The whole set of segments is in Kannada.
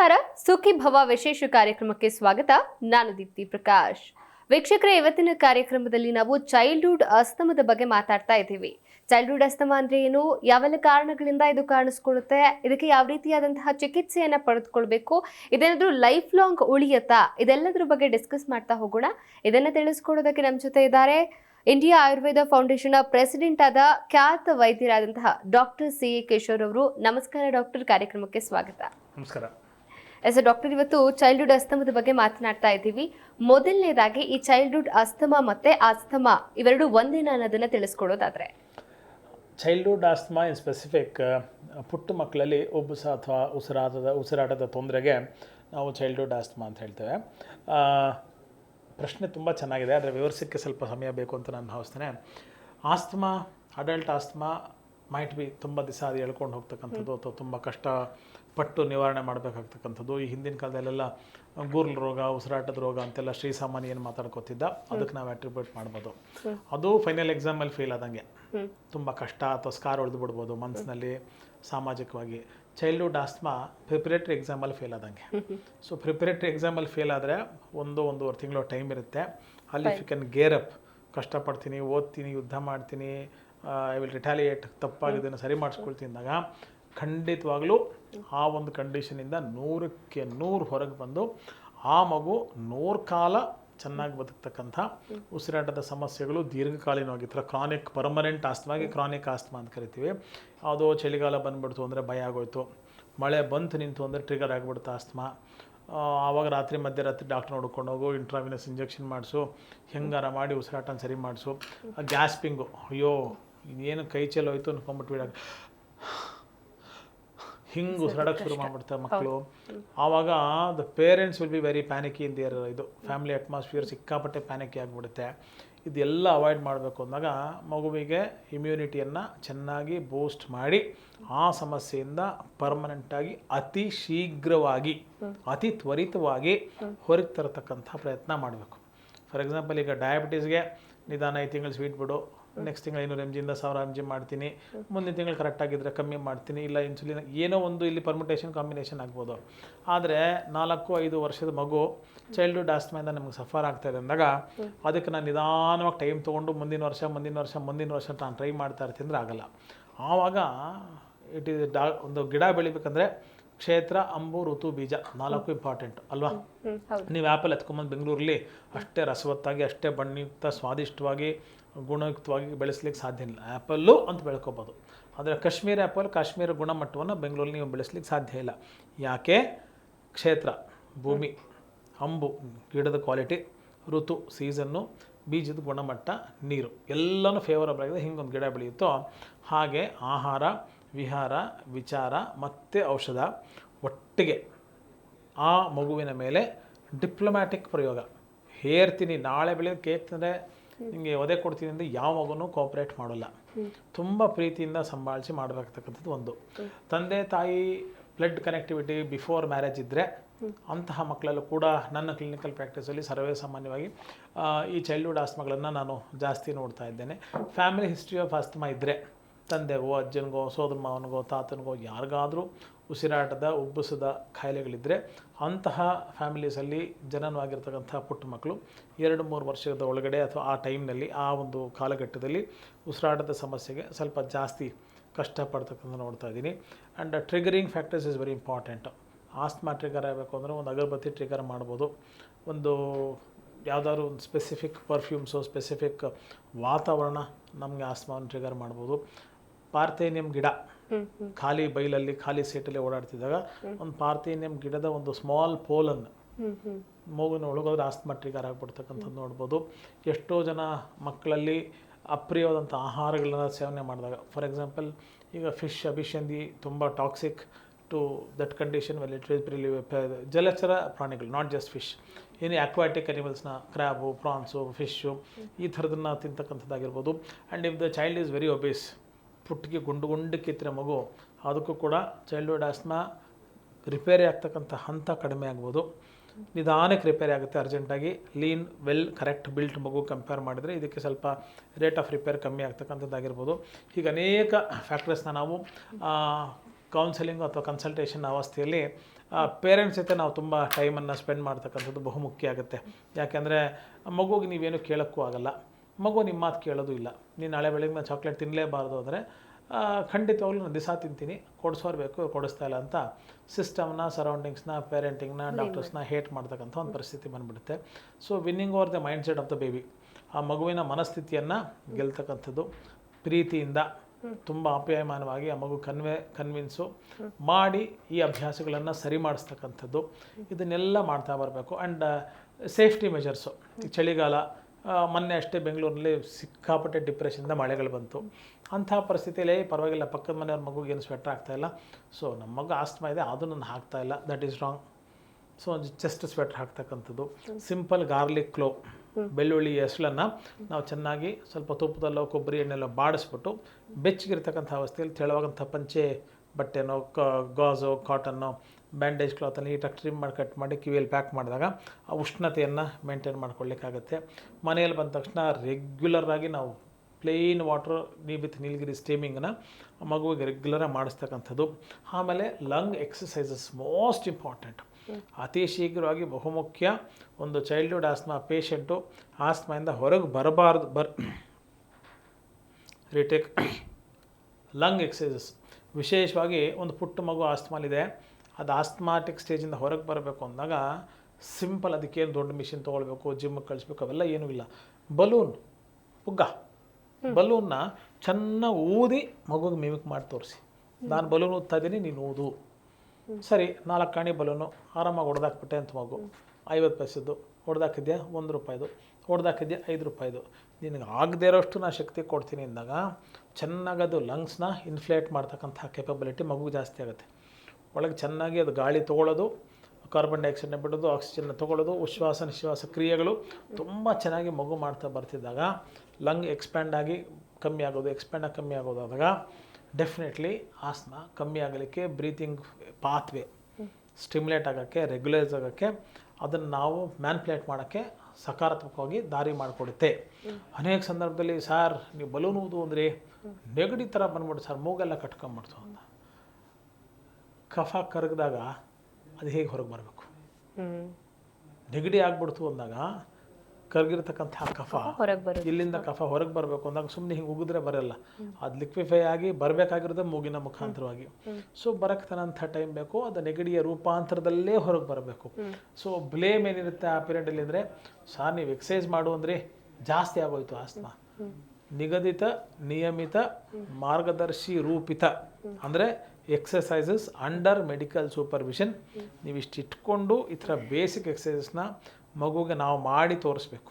ನಮಸ್ಕಾರ. ಸುಖಿ ಭವ ವಿಶೇಷ ಕಾರ್ಯಕ್ರಮಕ್ಕೆ ಸ್ವಾಗತ. ನಾನು ದೀಪ್ತಿ ಪ್ರಕಾಶ್. ವೀಕ್ಷಕರೇ, ಇವತ್ತಿನ ಕಾರ್ಯಕ್ರಮದಲ್ಲಿ ನಾವು ಚೈಲ್ಡ್ಹುಡ್ ಅಸ್ತಮದ ಬಗ್ಗೆ ಮಾತಾಡ್ತಾ ಇದ್ದೀವಿ. ಚೈಲ್ಡ್ಹುಡ್ ಅಸ್ತಮ ಅಂದ್ರೆ ಏನು? ಯಾವೆಲ್ಲ ಕಾರಣಗಳಿಂದ ಇದು ಕಾಣಿಸ್ಕೊಳ್ಳುತ್ತೆ? ಇದಕ್ಕೆ ಯಾವ ರೀತಿಯಾದಂತಹ ಚಿಕಿತ್ಸೆಯನ್ನ ಪಡೆದುಕೊಳ್ಬೇಕು? ಇದೇನಾದ್ರೂ ಲೈಫ್ ಲಾಂಗ್ ಉಳಿಯತ್ತಾ? ಇದೆಲ್ಲದ್ರ ಬಗ್ಗೆ ಡಿಸ್ಕಸ್ ಮಾಡ್ತಾ ಹೋಗೋಣ. ಇದನ್ನ ತಿಳಿಸ್ಕೊಡೋದಕ್ಕೆ ನಮ್ಮ ಜೊತೆ ಇದ್ದಾರೆ ಇಂಡಿಯಾ ಆಯುರ್ವೇದ ಫೌಂಡೇಶನ್ ಪ್ರೆಸಿಡೆಂಟ್ ಆದ ಖ್ಯಾತ ವೈದ್ಯರಾದಂತಹ ಡಾಕ್ಟರ್ ಸಿ ಎ ಕಿಶೋರ್ ಅವರು ನಮಸ್ಕಾರ ಡಾಕ್ಟರ್. ಕಾರ್ಯಕ್ರಮಕ್ಕೆ ಸ್ವಾಗತ. ನಮಸ್ಕಾರ. ಎಸ್ ಡಾಕ್ಟರ್ ಇವತ್ತು ಚೈಲ್ಡ್ಹುಡ್ ಅಸ್ತಮದ ಬಗ್ಗೆ ಮಾತನಾಡ್ತಾ ಇದ್ದೀವಿ. ಮೊದಲನೇದಾಗಿ ಈ ಚೈಲ್ಡ್ಹುಡ್ ಅಸ್ತಮ ಮತ್ತೆ ಆಸ್ತಮ ಇವೆರಡು ಒಂದೇನಾ ಅನ್ನೋದನ್ನ ತಿಳಿಸ್ಕೊಡೋದಾದ್ರೆ ಚೈಲ್ಡ್ಹುಡ್ ಆಸ್ತಮಾ ಇನ್ ಸ್ಪೆಸಿಫಿಕ್ ಪುಟ್ಟ ಮಕ್ಕಳಲ್ಲಿ ಉಬ್ಬಸ ಅಥವಾ ಉಸಿರಾಟದ ಉಸಿರಾಟದ ತೊಂದರೆಗೆ ನಾವು ಚೈಲ್ಡ್ಹುಡ್ ಆಸ್ತಮಾ ಅಂತ ಹೇಳ್ತೇವೆ. ಪ್ರಶ್ನೆ ತುಂಬ ಚೆನ್ನಾಗಿದೆ ಆದರೆ ವಿವರಿಸೋಕ್ಕೆ ಸ್ವಲ್ಪ ಸಮಯ ಬೇಕು ಅಂತ ನಾನು ಭಾವಿಸ್ತೇನೆ. Asthma adult asthma might be ತುಂಬ ದಿವಸ ಅದು ಹೇಳ್ಕೊಂಡು ಹೋಗ್ತಕ್ಕಂಥದ್ದು ಅಥವಾ ತುಂಬ ಕಷ್ಟಪಟ್ಟು ನಿವಾರಣೆ ಮಾಡಬೇಕಾಗ್ತಕ್ಕಂಥದ್ದು. ಈ ಹಿಂದಿನ ಕಾಲದಲ್ಲೆಲ್ಲ ಗೂರ್ಲ್ ರೋಗ ಉಸಿರಾಟದ ರೋಗ ಅಂತೆಲ್ಲ ಶ್ರೀಸಾಮಾನ್ಯ ಏನು ಮಾತಾಡ್ಕೋತಿದ್ದ. ಅದಕ್ಕೆ ನಾವು ಅಟ್ರಿಬ್ಯೂಟ್ ಮಾಡ್ಬೋದು. ಅದು ಫೈನಲ್ ಎಕ್ಸಾಮಲ್ಲಿ ಫೇಲ್ ಆದಂಗೆ. ತುಂಬ ಕಷ್ಟ ಅಥವಾ ಸ್ಕಾರ್ ಹೊಡೆದು ಬಿಡ್ಬೋದು ಮನಸ್ಸಿನಲ್ಲಿ ಸಾಮಾಜಿಕವಾಗಿ ಚೈಲ್ಡ್ಹುಡ್ ಆಸ್ಮಾ ಪ್ರಿಪರೇಟರಿ ಎಕ್ಸಾಮಲ್ಲಿ ಫೇಲ್ ಆದಂಗೆ. ಸೊ ಪ್ರಿಪರೇಟರಿ ಎಕ್ಸಾಮಲ್ಲಿ ಫೇಲ್ ಆದರೆ ಒಂದು ಒಂದೂವರೆ ತಿಂಗಳು ಟೈಮ್ ಇರುತ್ತೆ. ಅಲ್ಲಿ ಯು ಕ್ಯಾನ್ ಗೇರ್ ಅಪ್ ಕಷ್ಟಪಡ್ತೀನಿ ಓದ್ತೀನಿ ಯುದ್ಧ ಮಾಡ್ತೀನಿ ಐ ವಿಲ್ ರಿಟಾಲಿಯೇಟ್ ತಪ್ಪಾಗಿದ್ದನ್ನು ಸರಿ ಮಾಡಿಸ್ಕೊಳ್ತೀನಿ ಅಂದಾಗ ಖಂಡಿತವಾಗ್ಲೂ ಆ ಒಂದು ಕಂಡೀಷನಿಂದ ನೂರಕ್ಕೆ ನೂರು ಹೊರಗೆ ಬಂದು ಆ ಮಗು ನೂರು ಕಾಲ ಚೆನ್ನಾಗಿ ಬದುಕ್ತಕ್ಕಂಥ ಉಸಿರಾಟದ ಸಮಸ್ಯೆಗಳು ದೀರ್ಘಕಾಲೀನವಾಗಿರ್ತಾರೆ ಕ್ರಾನಿಕ್ ಪರ್ಮನೆಂಟ್ ಆಸ್ತಮಾಗಿ ಕ್ರಾನಿಕ್ ಆಸ್ತಮಾ ಅಂತ ಕರಿತೀವಿ. ಯಾವುದೋ ಚಳಿಗಾಲ ಬಂದ್ಬಿಡ್ತು ಅಂದರೆ ಭಯ ಆಗೋಯ್ತು. ಮಳೆ ಬಂತು ನಿಂತು ಅಂದರೆ ಟ್ರಿಗರ್ ಆಗಿಬಿಡ್ತು ಆಸ್ತಮ ಆವಾಗ ರಾತ್ರಿ, ಮಧ್ಯರಾತ್ರಿ ಡಾಕ್ಟರ್ ನೋಡ್ಕೊಂಡು ಹೋಗು ಇಂಟ್ರಾವಿನಸ್ ಇಂಜೆಕ್ಷನ್ ಮಾಡಿಸು ಹೆಂಗಾರ ಮಾಡಿ ಉಸಿರಾಟನ ಸರಿ ಮಾಡಿಸು. ಗ್ಯಾಸ್ಪಿಂಗು ಅಯ್ಯೋ ಏನು ಕೈ ಚೆಲ್ಲೋಯ್ತು ಅನ್ಕೊಂಬಿಟ್ಟು ಬಿಡಕ್ಕೆ ಹಿಂಗೆ ಉಸಿರಾಡಕ್ಕೆ ಶುರು ಮಾಡಿಬಿಡ್ತಾರೆ ಮಕ್ಕಳು ಆವಾಗ the parents will be very panicky in their ಇದು ಫ್ಯಾಮಿಲಿ ಅಟ್ಮಾಸ್ಫಿಯರ್ ಸಿಕ್ಕಾಪಟ್ಟೆ ಪ್ಯಾನಿಕಿ ಆಗಿಬಿಡುತ್ತೆ. ಇದೆಲ್ಲ ಅವಾಯ್ಡ್ ಮಾಡಬೇಕು ಅಂದಾಗ ಮಗುವಿಗೆ ಇಮ್ಯುನಿಟಿಯನ್ನು ಚೆನ್ನಾಗಿ ಬೂಸ್ಟ್ ಮಾಡಿ ಆ ಸಮಸ್ಯೆಯಿಂದ ಪರ್ಮನೆಂಟಾಗಿ ಅತಿ ಶೀಘ್ರವಾಗಿ ಅತಿ ತ್ವರಿತವಾಗಿ ಹೊರಗೆ ತರತಕ್ಕಂಥ ಪ್ರಯತ್ನ ಮಾಡಬೇಕು. ಫಾರ್ ಎಕ್ಸಾಂಪಲ್ ಈಗ ಡಯಾಬಿಟೀಸ್ಗೆ ನಿಧಾನ ಐದು ತಿಂಗಳು ಸ್ವೀಟ್ ಬಿಡು. ನೆಕ್ಸ್ಟ್ ತಿಂಗಳು ಐನೂರು ಎಂ ಜಿಯಿಂದ ಸಾವಿರ ಎಂ ಜಿ ಮಾಡ್ತೀನಿ. ಮುಂದಿನ ತಿಂಗಳು ಕರೆಕ್ಟಾಗಿದ್ದರೆ ಕಮ್ಮಿ ಮಾಡ್ತೀನಿ. ಇಲ್ಲ ಇನ್ಸುಲಿನ್ ಏನೋ ಒಂದು ಇಲ್ಲಿ ಪರ್ಮುಟೇಷನ್ ಕಾಂಬಿನೇಷನ್ ಆಗ್ಬೋದು. ಆದರೆ ನಾಲ್ಕು ಐದು ವರ್ಷದ ಮಗು ಚೈಲ್ಡ್ಹುಡ್ ಆಸ್ತಮೆಯಿಂದ ನಮಗೆ ಸಫರ್ ಆಗ್ತಾ ಇದೆ ಅಂದಾಗ ಅದಕ್ಕೆ ನಾನು ನಿಧಾನವಾಗಿ ಟೈಮ್ ತೊಗೊಂಡು ಮುಂದಿನ ವರ್ಷ ಮುಂದಿನ ವರ್ಷ ಮುಂದಿನ ವರ್ಷ ನಾನು ಟ್ರೈ ಮಾಡ್ತಾ ಇರ್ತೀನಿ ಅಂದರೆ ಆಗಲ್ಲ. ಆವಾಗ ಇಟ್ ಈಸ್ ಡಾ ಒಂದು ಗಿಡ ಬೆಳಿಬೇಕಂದ್ರೆ ಕ್ಷೇತ್ರ ಅಂಬು ಋತು ಬೀಜ ನಾಲ್ಕು ಇಂಪಾರ್ಟೆಂಟ್ ಅಲ್ವಾ? ನೀವು ಆ್ಯಪಲ್ ಎತ್ಕೊಂಬಂದು ಬೆಂಗಳೂರಲ್ಲಿ ಅಷ್ಟೇ ರಸವತ್ತಾಗಿ ಅಷ್ಟೇ ಬಣ್ಣಯುಕ್ತ ಸ್ವಾದಿಷ್ಟವಾಗಿ ಗುಣಯುಕ್ತವಾಗಿ ಬೆಳೆಸ್ಲಿಕ್ಕೆ ಸಾಧ್ಯ ಇಲ್ಲ. ಆ್ಯಪಲ್ಲು ಅಂತ ಬೆಳ್ಕೋಬೋದು. ಆದರೆ ಕಾಶ್ಮೀರ ಆ್ಯಪಲ್, ಕಾಶ್ಮೀರ ಗುಣಮಟ್ಟವನ್ನು ಬೆಂಗಳೂರಲ್ಲಿ ನೀವು ಬೆಳೆಸ್ಲಿಕ್ಕೆ ಸಾಧ್ಯ ಇಲ್ಲ. ಯಾಕೆ? ಕ್ಷೇತ್ರ, ಭೂಮಿ ಅಂಬು ಗಿಡದ ಕ್ವಾಲಿಟಿ, ಋತು, ಸೀಸನ್ನು, ಬೀಜದ ಗುಣಮಟ್ಟ, ನೀರು ಎಲ್ಲನೂ ಫೇವರಬಲ್ ಆಗಿದೆ. ಹಿಂಗೊಂದು ಗಿಡ ಬೆಳೆಯುತ್ತೋ, ಹಾಗೆ ಆಹಾರ, ವಿಹಾರ, ವಿಚಾರ, ಮತ್ತು ಔಷಧ ಒಟ್ಟಿಗೆ ಆ ಮಗುವಿನ ಮೇಲೆ ಡಿಪ್ಲೊಮ್ಯಾಟಿಕ್ ಪ್ರಯೋಗ. ಹೇರ್ತೀನಿ, ನಾಳೆ ಬೆಳಗ್ಗೆ ಕೇಕ್ ನಿಮಗೆ ಒದೆ ಕೊಡ್ತೀನಿ ಅಂದರೆ ಯಾವ ಮಗುನೂ ಕೋಆಪ್ರೇಟ್ ಮಾಡೋಲ್ಲ ತುಂಬ ಪ್ರೀತಿಯಿಂದ ಸಂಭಾಳಿಸಿ ಮಾಡಬೇಕಾಗ್ತಕ್ಕಂಥದ್ದು ಒಂದು. ತಂದೆ ತಾಯಿ ಬ್ಲಡ್ ಕನೆಕ್ಟಿವಿಟಿ ಬಿಫೋರ್ ಮ್ಯಾರೇಜ್ ಇದ್ದರೆ ಅಂತಹ ಮಕ್ಕಳಲ್ಲೂ ಕೂಡ ನನ್ನ ಕ್ಲಿನಿಕಲ್ ಪ್ರಾಕ್ಟೀಸಲ್ಲಿ ಸರ್ವೇ ಸಾಮಾನ್ಯವಾಗಿ ಈ ಚೈಲ್ಡ್ಹುಡ್ ಆಸ್ಮಗಳನ್ನು ನಾನು ಜಾಸ್ತಿ ನೋಡ್ತಾ ಇದ್ದೇನೆ. ಫ್ಯಾಮಿಲಿ ಹಿಸ್ಟ್ರಿ ಆಫ್ ಆಸ್ತಮಾ ಇದ್ದರೆ ತಂದೆಗೋ ಅಜ್ಜನಿಗೋ ಸೋದರ ಮಾವನಿಗೋ ತಾತನಿಗೋ ಯಾರಿಗಾದರೂ ಉಸಿರಾಟದ, ಉಬ್ಬಸದ ಖಾಯಿಲೆಗಳಿದ್ದರೆ ಅಂತಹ ಫ್ಯಾಮಿಲೀಸಲ್ಲಿ ಜನನವಾಗಿರ್ತಕ್ಕಂಥ ಪುಟ್ಟ ಮಕ್ಕಳು ಎರಡು, ಮೂರು ವರ್ಷದ ಒಳಗಡೆ ಅಥವಾ ಆ ಟೈಮ್ನಲ್ಲಿ ಆ ಒಂದು ಕಾಲಘಟ್ಟದಲ್ಲಿ ಉಸಿರಾಟದ ಸಮಸ್ಯೆಗೆ ಸ್ವಲ್ಪ ಜಾಸ್ತಿ ಕಷ್ಟಪಡ್ತಕ್ಕಂಥ ನೋಡ್ತಾ ಇದ್ದೀನಿ. And triggering factors is very important asthma trigger ಆಗಬೇಕು ಅಂದರೆ ಒಂದು ಅಗರಬತ್ತಿ ಟ್ರಿಗರ್ ಮಾಡ್ಬೋದು. ಒಂದು ಯಾವುದಾದ್ರು ಒಂದು ಸ್ಪೆಸಿಫಿಕ್ ಪರ್ಫ್ಯೂಮ್ಸು ಸ್ಪೆಸಿಫಿಕ್ ವಾತಾವರಣ ನಮಗೆ ಆಸ್ಮಾವನ್ನು ಟ್ರಿಗರ್ ಮಾಡ್ಬೋದು. ಪಾರ್ಥೇನಿಯಂ ಗಿಡ ಖಾಲಿ ಬೈಲಲ್ಲಿ, ಖಾಲಿ ಸೀಟಲ್ಲಿ ಓಡಾಡ್ತಿದ್ದಾಗ ಒಂದು ಪಾರ್ಥೇನಿಯಂ ಗಿಡದ ಒಂದು ಸ್ಮಾಲ್ ಪೋಲನ್ನು ಮೂಗಿನ ಒಳಗೋದ್ರೆ ಆಸ್ತಮಾ ಟ್ರಿಗರ್ ಆಗಿಬಿಡ್ತಕ್ಕಂಥದ್ದು ನೋಡ್ಬೋದು. ಎಷ್ಟೋ ಜನ ಮಕ್ಕಳಲ್ಲಿ ಅಪ್ರಿಯವಾದಂಥ ಆಹಾರಗಳನ್ನ ಸೇವನೆ ಮಾಡಿದಾಗ ಫಾರ್ ಎಕ್ಸಾಂಪಲ್ ಈಗ ಫಿಶ್ ಅಭಿಷಂದಿ ತುಂಬ toxic to that condition well it is ಜಲಚರ ಪ್ರಾಣಿಗಳು ನಾಟ್ ಜಸ್ಟ್ ಫಿಶ್ ಏನು ಅಕ್ವಾಟಿಕ್ ಅನಿಮಲ್ಸ್ನ ಕ್ರ್ಯಾಬು ಪ್ರಾನ್ಸು ಫಿಶ್ಶು ಈ ಥರದನ್ನ ತಿಂತಕ್ಕಂಥದ್ದಾಗಿರ್ಬೋದು. And if the child is very obese ಪುಟ್ಟಿಗೆ ಗುಂಡು ಗುಂಡಕ್ಕಿತ್ತಿರೋ ಮಗು, ಅದಕ್ಕೂ ಕೂಡ ಚೈಲ್ಡ್ಹುಡ್ ಆಸ್ಮಾ ರಿಪೇರಿ ಆಗ್ತಕ್ಕಂಥ ಹಂತ ಕಡಿಮೆ ಆಗ್ಬೋದು. ನಿಧಾನಕ್ಕೆ ರಿಪೇರಿ ಆಗುತ್ತೆ ಅರ್ಜೆಂಟಾಗಿ ಲೀನ್ ವೆಲ್ ಕರೆಕ್ಟ್ ಬಿಲ್ಟ್ ಮಗು ಕಂಪೇರ್ ಮಾಡಿದರೆ ಇದಕ್ಕೆ ಸ್ವಲ್ಪ ರೇಟ್ ಆಫ್ ರಿಪೇರ್ ಕಮ್ಮಿ ಆಗ್ತಕ್ಕಂಥದ್ದಾಗಿರ್ಬೋದು. ಹೀಗೆ ಅನೇಕ ಫ್ಯಾಕ್ಟರ್ಸ್ನ ನಾವು ಕೌನ್ಸೆಲಿಂಗ್ ಅಥವಾ ಕನ್ಸಲ್ಟೇಷನ್ ಅವಸ್ಥೆಯಲ್ಲಿ ಪೇರೆಂಟ್ಸ್ ಜೊತೆ ನಾವು ತುಂಬ ಟೈಮನ್ನು ಸ್ಪೆಂಡ್ ಮಾಡ್ತಕ್ಕಂಥದ್ದು ಬಹುಮುಖ್ಯ ಆಗುತ್ತೆ. ಯಾಕೆಂದರೆ ಮಗುಗೆ ನೀವೇನು ಕೇಳೋಕ್ಕೂ ಆಗಲ್ಲ. ಮಗು ನಿಮ್ಮ ಮಾತು ಕೇಳೋದು ಇಲ್ಲ. ನೀನು ನಾಳೆ ಬೆಳಗ್ಗೆ ನಾನು ಚಾಕ್ಲೇಟ್ ತಿನ್ನಲೇಬಾರ್ದು ಅಂದರೆ ಖಂಡಿತವಾಗ್ಲೂ ನಾನು ದಿವಸ ತಿಂತೀನಿ. ಕೊಡಿಸೋರು ಬೇಕು ಇವ್ರು ಕೊಡಿಸ್ತಾ ಇಲ್ಲ ಅಂತ ಸಿಸ್ಟಮ್ನ ಸರೌಂಡಿಂಗ್ಸ್ನ ಪೇರೆಂಟಿಂಗ್ನ ಡಾಕ್ಟರ್ಸ್ನ ಹೇಟ್ ಮಾಡ್ತಕ್ಕಂಥ ಒಂದು ಪರಿಸ್ಥಿತಿ ಬಂದ್ಬಿಡುತ್ತೆ. So winning over the mind set of the baby ಆ ಮಗುವಿನ ಮನಸ್ಥಿತಿಯನ್ನು ಗೆಲ್ತಕ್ಕಂಥದ್ದು ಪ್ರೀತಿಯಿಂದ ತುಂಬ ಆಪ್ಯಾಯಮಾನವಾಗಿ ಆ ಮಗು ಕನ್ವೆ ಕನ್ವಿನ್ಸು ಮಾಡಿ ಈ ಅಭ್ಯಾಸಗಳನ್ನು ಸರಿ ಮಾಡಿಸ್ತಕ್ಕಂಥದ್ದು. ಇದನ್ನೆಲ್ಲ ಮಾಡ್ತಾ ಬರಬೇಕು. ಆ್ಯಂಡ್ ಸೇಫ್ಟಿ ಮೆಜರ್ಸು ಚಳಿಗಾಲ ಮೊನ್ನೆ ಅಷ್ಟೇ ಬೆಂಗಳೂರಲ್ಲಿ ಸಿಕ್ಕಾಪಟ್ಟೆ ಡಿಪ್ರೆಷನಿಂದ ಮಳೆಗಳು ಬಂತು. ಅಂಥ ಪರಿಸ್ಥಿತಿಯಲ್ಲಿ ಪರವಾಗಿಲ್ಲ ಪಕ್ಕದ ಮನೆಯವ್ರ ಮಗುಗೆ ಏನು ಸ್ವೆಟರ್ ಆಗ್ತಾಯಿಲ್ಲ ಸೊ ನಮ್ಮ ಮಗು ಆಸ್ತಮಾ ಇದೆ ಅದು ನಾನು ಹಾಕ್ತಾಯಿಲ್ಲ ದಟ್ ಈಸ್ ರಾಂಗ್ ಸೊ ಒಂದು ಚೆಸ್ಟ್ ಸ್ವೆಟರ್ ಹಾಕ್ತಕ್ಕಂಥದ್ದು. ಸಿಂಪಲ್ ಗಾರ್ಲಿಕ್ ಕ್ಲೋ ಬೆಳ್ಳುಳ್ಳಿ ಹೆಸಳನ್ನು ನಾವು ಚೆನ್ನಾಗಿ ಸ್ವಲ್ಪ ತುಪ್ಪದಲ್ಲೋ ಕೊಬ್ಬರಿ ಎಣ್ಣೆಲ್ಲೋ ಬಾಡಿಸ್ಬಿಟ್ಟು ಬೆಚ್ಚಗಿರ್ತಕ್ಕಂಥ ಅವಸ್ಥೆಯಲ್ಲಿ ತೆಳುವಾಗಂಥ ಪಂಚೆ ಬಟ್ಟೆನೋ ಕ ಗಾಜೋ ಕಾಟನ್ನೋ ಬ್ಯಾಂಡೇಜ್ ಕ್ಲಾತನ್ನು ನೀಟಾಗಿ ಟ್ರಿಮ್ ಮಾಡಿ ಕಟ್ ಮಾಡಿ ಕಿವಿಯಲ್ಲಿ ಪ್ಯಾಕ್ ಮಾಡಿದಾಗ ಆ ಉಷ್ಣತೆಯನ್ನು ಮೇಂಟೈನ್ ಮಾಡ್ಕೊಳ್ಳಿಕ್ಕಾಗತ್ತೆ. ಮನೆಯಲ್ಲಿ ಬಂದ ತಕ್ಷಣ ರೆಗ್ಯುಲರ್ ಆಗಿ ನಾವು ಪ್ಲೇನ್ ವಾಟರ್ ನೀ ವಿತ್ ನೀಲಗಿರಿ ಸ್ಟೀಮಿಂಗನ್ನ ಮಗುವಿಗೆ ರೆಗ್ಯುಲರಾಗಿ ಮಾಡಿಸ್ತಕ್ಕಂಥದ್ದು. ಆಮೇಲೆ ಲಂಗ್ ಎಕ್ಸಸೈಸಸ್ ಮೋಸ್ಟ್ ಇಂಪಾರ್ಟೆಂಟ್ ಅತಿ ಶೀಘ್ರವಾಗಿ ಬಹುಮುಖ್ಯ ಒಂದು ಚೈಲ್ಡ್ಹುಡ್ ಆಸ್ಮಾ ಪೇಷಂಟು ಆಸ್ಮಾಯಿಂದ ಹೊರಗೆ ಬರಬಾರ್ದು ಬರ್ ರಿಟೇಕ್ ಲಂಗ್ ಎಕ್ಸಸೈಸಸ್ ವಿಶೇಷವಾಗಿ ಒಂದು ಪುಟ್ಟ ಮಗು ಆಸ್ತಮಾಲಿದೆ ಅದು ಆಸ್ಮಾಟಿಕ್ ಸ್ಟೇಜಿಂದ ಹೊರಗೆ ಬರಬೇಕು ಅಂದಾಗ ಸಿಂಪಲ್ ಅದಕ್ಕೇನು ದೊಡ್ಡ ಮಿಷಿನ್ ತೊಗೊಳ್ಬೇಕು ಜಿಮ್ಗೆ ಕಳಿಸ್ಬೇಕು ಅವೆಲ್ಲ ಏನೂ ಇಲ್ಲ. ಬಲೂನ್ ಪುಗ್ಗ. ಬಲೂನ್ನ ಚೆನ್ನಾಗಿ ಊದಿ ಮಗುಗೆ ಮಿಮಿಕ್ ಮಾಡಿ ತೋರಿಸಿ. ನಾನು ಬಲೂನ್ ಓದ್ತಾ ಇದ್ದೀನಿ ನೀನು ಊದು. ಸರಿ ನಾಲ್ಕು ಕಾಣಿ ಬಲೂನು ಆರಾಮಾಗಿ ಹೊಡೆದಾಕ್ಬಿಟ್ಟೆ ಅಂತ ಮಗು. ಐವತ್ತು ಪೈಸದ್ದು ಹೊಡೆದಾಕಿದ್ಯಾ? ಒಂದು ರೂಪಾಯಿದು. ಹೊಡೆದಾಕಿದ್ಯಾ? ಐದು ರೂಪಾಯಿದು. ನಿನಗೆ ಆಗದೇ ಇರೋಷ್ಟು ನಾನು ಶಕ್ತಿ ಕೊಡ್ತೀನಿ ಅಂದಾಗ ಚೆನ್ನಾಗದು ಲಂಗ್ಸ್ನ ಇನ್ಫ್ಲೇಟ್ ಮಾಡ್ತಕ್ಕಂಥ ಕೆಪಬಿಲಿಟಿ ಮಗುಗೆ ಜಾಸ್ತಿ ಆಗುತ್ತೆ. ಒಳಗೆ ಚೆನ್ನಾಗಿ ಅದು ಗಾಳಿ ತೊಗೊಳ್ಳೋದು ಕಾರ್ಬನ್ ಡೈಆಕ್ಸೈಡ್ನ ಬಿಡೋದು ಆಕ್ಸಿಜನ್ನ ತೊಗೊಳ್ಳೋದು, ಉಶ್ವಾಸ, ನಿಶ್ವಾಸ ಕ್ರಿಯೆಗಳು ತುಂಬ ಚೆನ್ನಾಗಿ ಮಗು ಮಾಡ್ತಾ ಬರ್ತಿದ್ದಾಗ ಲಂಗ್ ಎಕ್ಸ್ಪ್ಯಾಂಡ್ ಆಗಿ ಕಮ್ಮಿ ಆಗೋದು ಎಕ್ಸ್ಪ್ಯಾಂಡ್ ಆಗಿ ಕಮ್ಮಿ ಆಗೋದಾದಾಗ ಡೆಫಿನೆಟ್ಲಿ ಆಸ್ಮಾ ಕಮ್ಮಿ ಆಗಲಿಕ್ಕೆ ಬ್ರೀತಿಂಗ್ ಪಾತ್ವೆ ಸ್ಟಿಮ್ಯುಲೇಟ್ ಆಗೋಕ್ಕೆ ರೆಗ್ಯುಲೈಸ್ ಆಗೋಕ್ಕೆ ಅದನ್ನು ನಾವು ಮ್ಯಾನ್ಪ್ಲೇಟ್ ಮಾಡೋಕ್ಕೆ ಸಕಾರಾತ್ಮಕವಾಗಿ ದಾರಿ ಮಾಡಿಕೊಡುತ್ತೆ. ಅನೇಕ ಸಂದರ್ಭದಲ್ಲಿ, ಸರ್, ನೀವು ಬಲೂನ್ ಊದು ಅಂದರೆ ನೆಗಡಿ ಥರ ಬಂದ್ಬಿಟ್ಟು ಸರ್, ಮೂಗೆಲ್ಲ ಕಟ್ಕೊಂಬಿಡ್ತು ಕಫ ಕರಗಿದಾಗ ಅದು ಹೇಗೆ ಹೊರಗೆ ಬರಬೇಕು? ನೆಗಡಿ ಆಗ್ಬಿಡ್ತು ಅಂದಾಗ ಕರಗಿರ್ತಕ್ಕಂಥ ಕಫ ಹೊರಗೆ ಇಲ್ಲಿಂದ ಕಫ ಹೊರಗೆ ಬರಬೇಕು ಅಂದಾಗ ಸುಮ್ಮನೆ ಹಿಂಗೆ ಉಗಿದ್ರೆ ಬರಲ್ಲ. ಅದು ಲಿಕ್ವಿಫೈ ಆಗಿ ಬರಬೇಕಾಗಿರೋದೇ ಮೂಗಿನ ಮುಖಾಂತರವಾಗಿ. ಸೊ ಬರಕ್ತನಂಥ ಟೈಮ್ ಬೇಕು. ಅದು ನೆಗಡಿಯ ರೂಪಾಂತರದಲ್ಲೇ ಹೊರಗೆ ಬರಬೇಕು. ಸೊ ಬ್ಲೇಮ್ ಏನಿರುತ್ತೆ ಆ ಪೀರಿಯಡಲ್ಲಿ ಅಂದರೆ ಸಾರ್ ನೀವು ಎಕ್ಸಸೈಸ್ ಮಾಡು ಅಂದರೆ ಜಾಸ್ತಿ ಆಗೋಯ್ತು ಆಸ್ತಮಾ. ನಿಗದಿತ ನಿಯಮಿತ ಮಾರ್ಗದರ್ಶಿ ರೂಪಿತ. ಅಂದರೆ ಎಕ್ಸಸೈಸಸ್ ಅಂಡರ್ ಮೆಡಿಕಲ್ ಸೂಪರ್ವಿಷನ್ ನೀವು ಇಷ್ಟು ಇಟ್ಕೊಂಡು ಈ ಥರ ಬೇಸಿಕ್ ಎಕ್ಸಸೈಸಸ್ನ ಮಗುಗೆ ನಾವು ಮಾಡಿ ತೋರಿಸ್ಬೇಕು.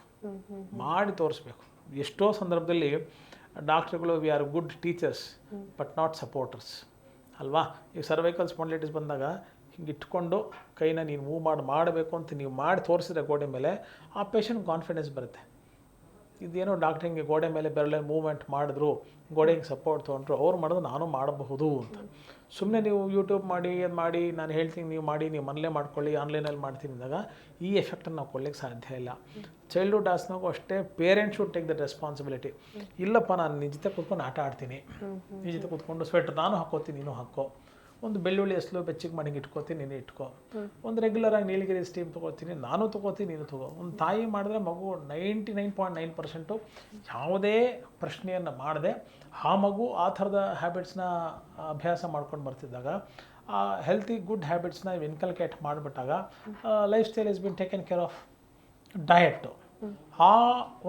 ಮಾಡಿ ತೋರಿಸ್ಬೇಕು. ಎಷ್ಟೋ ಸಂದರ್ಭದಲ್ಲಿ ಡಾಕ್ಟ್ರುಗಳು we are good teachers but not supporters ಅಲ್ವಾ? ಈಗ ಸರ್ವೈಕಲ್ ಸ್ಪಾಂಡ್ಲೈಟಿಸ್ ಬಂದಾಗ ಹಿಂಗೆ ಇಟ್ಕೊಂಡು ಕೈನ ನೀನು ಮೂವ್ ಮಾಡಿ, ಮಾಡಬೇಕು ಅಂತ ನೀವು ಮಾಡಿ ತೋರಿಸಿದ್ರೆ ಗೋಡೆ ಮೇಲೆ ಆ ಪೇಷಂಟ್ ಕಾನ್ಫಿಡೆನ್ಸ್ ಬರುತ್ತೆ. ಇದೇನೋ ಡಾಕ್ಟ್ರ್ ಹಿಂಗೆ ಗೋಡೆ ಮೇಲೆ ಬೆರಳೆ ಮೂವ್ಮೆಂಟ್ ಮಾಡಿದ್ರು, ಗೋಡೆ ಹಿಂಗೆ ಸಪೋರ್ಟ್ ತೊಗೊಂಡ್ರು, ಅವ್ರು ಮಾಡಿದ್ರು ನಾನು ಮಾಡಬಹುದು ಅಂತ. ಸುಮ್ಮನೆ ನೀವು ಯೂಟ್ಯೂಬ್ ಮಾಡಿ ಅದು ಮಾಡಿ ನಾನು ಹೇಳ್ತೀನಿ ನೀವು ಮಾಡಿ ನೀವು ಮನೇಲೇ ಮಾಡ್ಕೊಳ್ಳಿ ಆನ್ಲೈನಲ್ಲಿ ಮಾಡ್ತೀನಿ ಅಂದಾಗ ಈ ಎಫೆಕ್ಟನ್ನು ನಾವು ಕೊಡ್ಲಿಕ್ಕೆ ಸಾಧ್ಯ ಇಲ್ಲ. ಚೈಲ್ಡ್ಹುಡ್ ಆಸ್ನಾಗೂ ಅಷ್ಟೇ parents should take the responsibility ಇಲ್ಲಪ್ಪ ನಾನು ನಿಜತೆ ಜೊತೆ ಕೂತ್ಕೊಂಡು ಆಟ ಆಡ್ತೀನಿ. ನಿಜತೆ ಜೊತೆ ಕೂತ್ಕೊಂಡು ಸ್ವೆಟ್ರ್ ನಾನು ಹಾಕೋತೀನಿ ನೀನು ಹಾಕೋ ಒಂದು ಬೆಳ್ಳುಳ್ಳಿ ಎಸ್ಲು ಬೆಚ್ಚಗೆ ಮಾಡಿ ಇಟ್ಕೋತೀನಿ ನೀನು ಇಟ್ಕೋ. ಒಂದು ರೆಗ್ಯುಲರ್ ಆಗಿ ನೀಲಗಿರಿ ಸ್ಟೀಮ್ ತೊಗೋತೀನಿ ನಾನು ತೊಗೋತೀನಿ ನೀನು ತಗೋ. ಒಂದು ತಾಯಿ ಮಾಡಿದ್ರೆ ಮಗು ninety nine point nine percent ಯಾವುದೇ ಪ್ರಶ್ನೆಯನ್ನು ಮಾಡದೆ ಆ ಮಗು ಆ ಥರದ ಹ್ಯಾಬಿಟ್ಸ್ನ ಅಭ್ಯಾಸ ಮಾಡ್ಕೊಂಡು ಬರ್ತಿದ್ದಾಗ ಆ ಹೆಲ್ತಿ ಗುಡ್ ಹ್ಯಾಬಿಟ್ಸ್ನ inculcate ಮಾಡಿಬಿಟ್ಟಾಗ lifestyle is been taken care of diet ಆ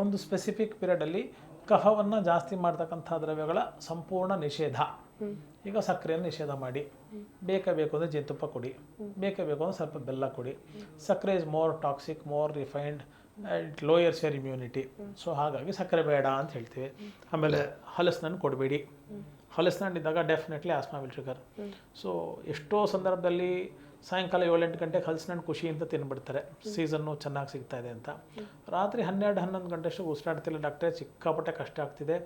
ಒಂದು ಸ್ಪೆಸಿಫಿಕ್ ಪೀರಿಯಡಲ್ಲಿ ಕಫವನ್ನು ಜಾಸ್ತಿ ಮಾಡ್ತಕ್ಕಂಥ ದ್ರವ್ಯಗಳ ಸಂಪೂರ್ಣ ನಿಷೇಧ. ಈಗ ಸಕ್ಕರೆಯನ್ನು ನಿಷೇಧ ಮಾಡಿ. ಬೇಕೇ ಬೇಕು ಅಂದರೆ ಜೇನುತುಪ್ಪ ಕೊಡಿ. ಬೇಕೇ ಬೇಕು ಅಂದರೆ ಸ್ವಲ್ಪ ಬೆಲ್ಲ ಕೊಡಿ. ಸಕ್ಕರೆ is more toxic more refined it lowers your immunity so ಹಾಗಾಗಿ ಸಕ್ಕರೆ ಬೇಡ ಅಂತ ಹೇಳ್ತೀವಿ. ಆಮೇಲೆ ಹಲಸಿನಣ್ಣು ಕೊಡಬೇಡಿ. ಹಲಸಿನಣ್ಣು ಇದ್ದಾಗ definitely asthma will trigger so ಎಷ್ಟೋ ಸಂದರ್ಭದಲ್ಲಿ ಸಾಯಂಕಾಲ ಏಳೆಂಟು ಗಂಟೆಗೆ ಹಲಸಿನಣ್ಣು ಖುಷಿಯಿಂದ ತಿನ್ಬಿಡ್ತಾರೆ. ಸೀಸನ್ನು ಚೆನ್ನಾಗಿ ಸಿಗ್ತಾ ಇದೆ ಅಂತ. ರಾತ್ರಿ ಹನ್ನೆರಡು, ಹನ್ನೊಂದು ಗಂಟೆ ಅಷ್ಟು ಉಸಿರಾಡ್ತಿಲ್ಲ. ಡಾಕ್ಟ್ರೆ, ಸಿಕ್ಕಾಪಟ್ಟೆ ಕಷ್ಟ ಆಗ್ತಿದೆ.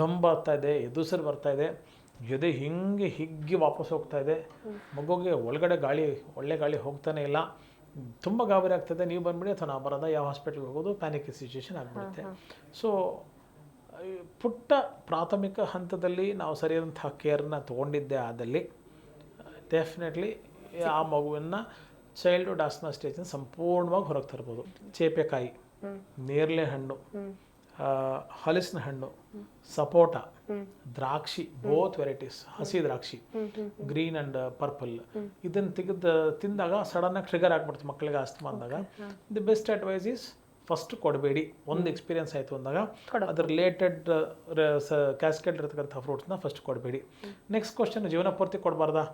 ದಮ್ ಬರ್ತಾ ಇದೆ, ಎದುಸರು ಬರ್ತಾ ಇದೆ. ಎದೆ ಹಿಂಗೆ ಹಿಗ್ಗಿ ವಾಪಸ್ ಹೋಗ್ತಾ ಇದೆ. ಮಗುಗೆ ಒಳಗಡೆ ಗಾಳಿ ಒಳ್ಳೆ ಗಾಳಿ ಹೋಗ್ತಾನೆ ಇಲ್ಲ. ತುಂಬ ಗಾಬರಿ ಆಗ್ತದೆ. ನೀವು ಬಂದ್ಬಿಡಿ ಅಥವಾ ನಾವು ಬರೋದ? ಯಾವ ಹಾಸ್ಪಿಟ್ಲ್ಗೆ ಹೋಗೋದು? ಪ್ಯಾನಿಕ್ ಸಿಚುವೇಶನ್ ಆಗಿಬಿಡುತ್ತೆ. ಸೊ ಪುಟ್ಟ ಪ್ರಾಥಮಿಕ ಹಂತದಲ್ಲಿ ನಾವು ಸರಿಯಾದಂಥ ಕೇರ್ನ ತೊಗೊಂಡಿದ್ದೆ ಆದಲ್ಲಿ ಡೆಫಿನೆಟ್ಲಿ ಆ ಮಗುವನ್ನು ಚೈಲ್ಡ್ಹುಡ್ ಆಸ್ನ ಸ್ಟೇಜನ್ನು ಸಂಪೂರ್ಣವಾಗಿ ಹೊರಗೆ ತರ್ಬೋದು. ಚೇಪೆಕಾಯಿ ನೇರಳೆ ಹಣ್ಣು. ಹಲಸಿನ ಹಣ್ಣು ಸಪೋಟ ದ್ರಾಕ್ಷಿ ಬೋತ್ ವೆರೈಟೀಸ್ ಹಸಿ ದ್ರಾಕ್ಷಿ ಗ್ರೀನ್ ಅಂಡ್ ಪರ್ಪಲ್ ಇದನ್ನು ತೆಗೆದು ತಿಂದಾಗ ಸಡನ್ ಆಗಿ ಟ್ರಿಗರ್ ಆಗ್ಬಿಡ್ತು ಮಕ್ಕಳಿಗೆ ಆಸ್ತಮಾ ಅಂದಾಗ. The best advice is first ಕೊಡಬೇಡಿ. ಒಂದು ಎಕ್ಸ್ಪೀರಿಯನ್ಸ್ ಆಯಿತು ಅಂದಾಗ ಅದ್ರ ರಿಲೇಟೆಡ್ ಕ್ಯಾಸ್ಕೆಟ್ ಇರತಕ್ಕಂಥ ಫ್ರೂಟ್ಸ್ನ ಫಸ್ಟ್ ಕೊಡಬೇಡಿ. ನೆಕ್ಸ್ಟ್ ಕ್ವಶನ್ ಜೀವನ ಪೂರ್ತಿ ಕೊಡಬಾರ್ದಾ?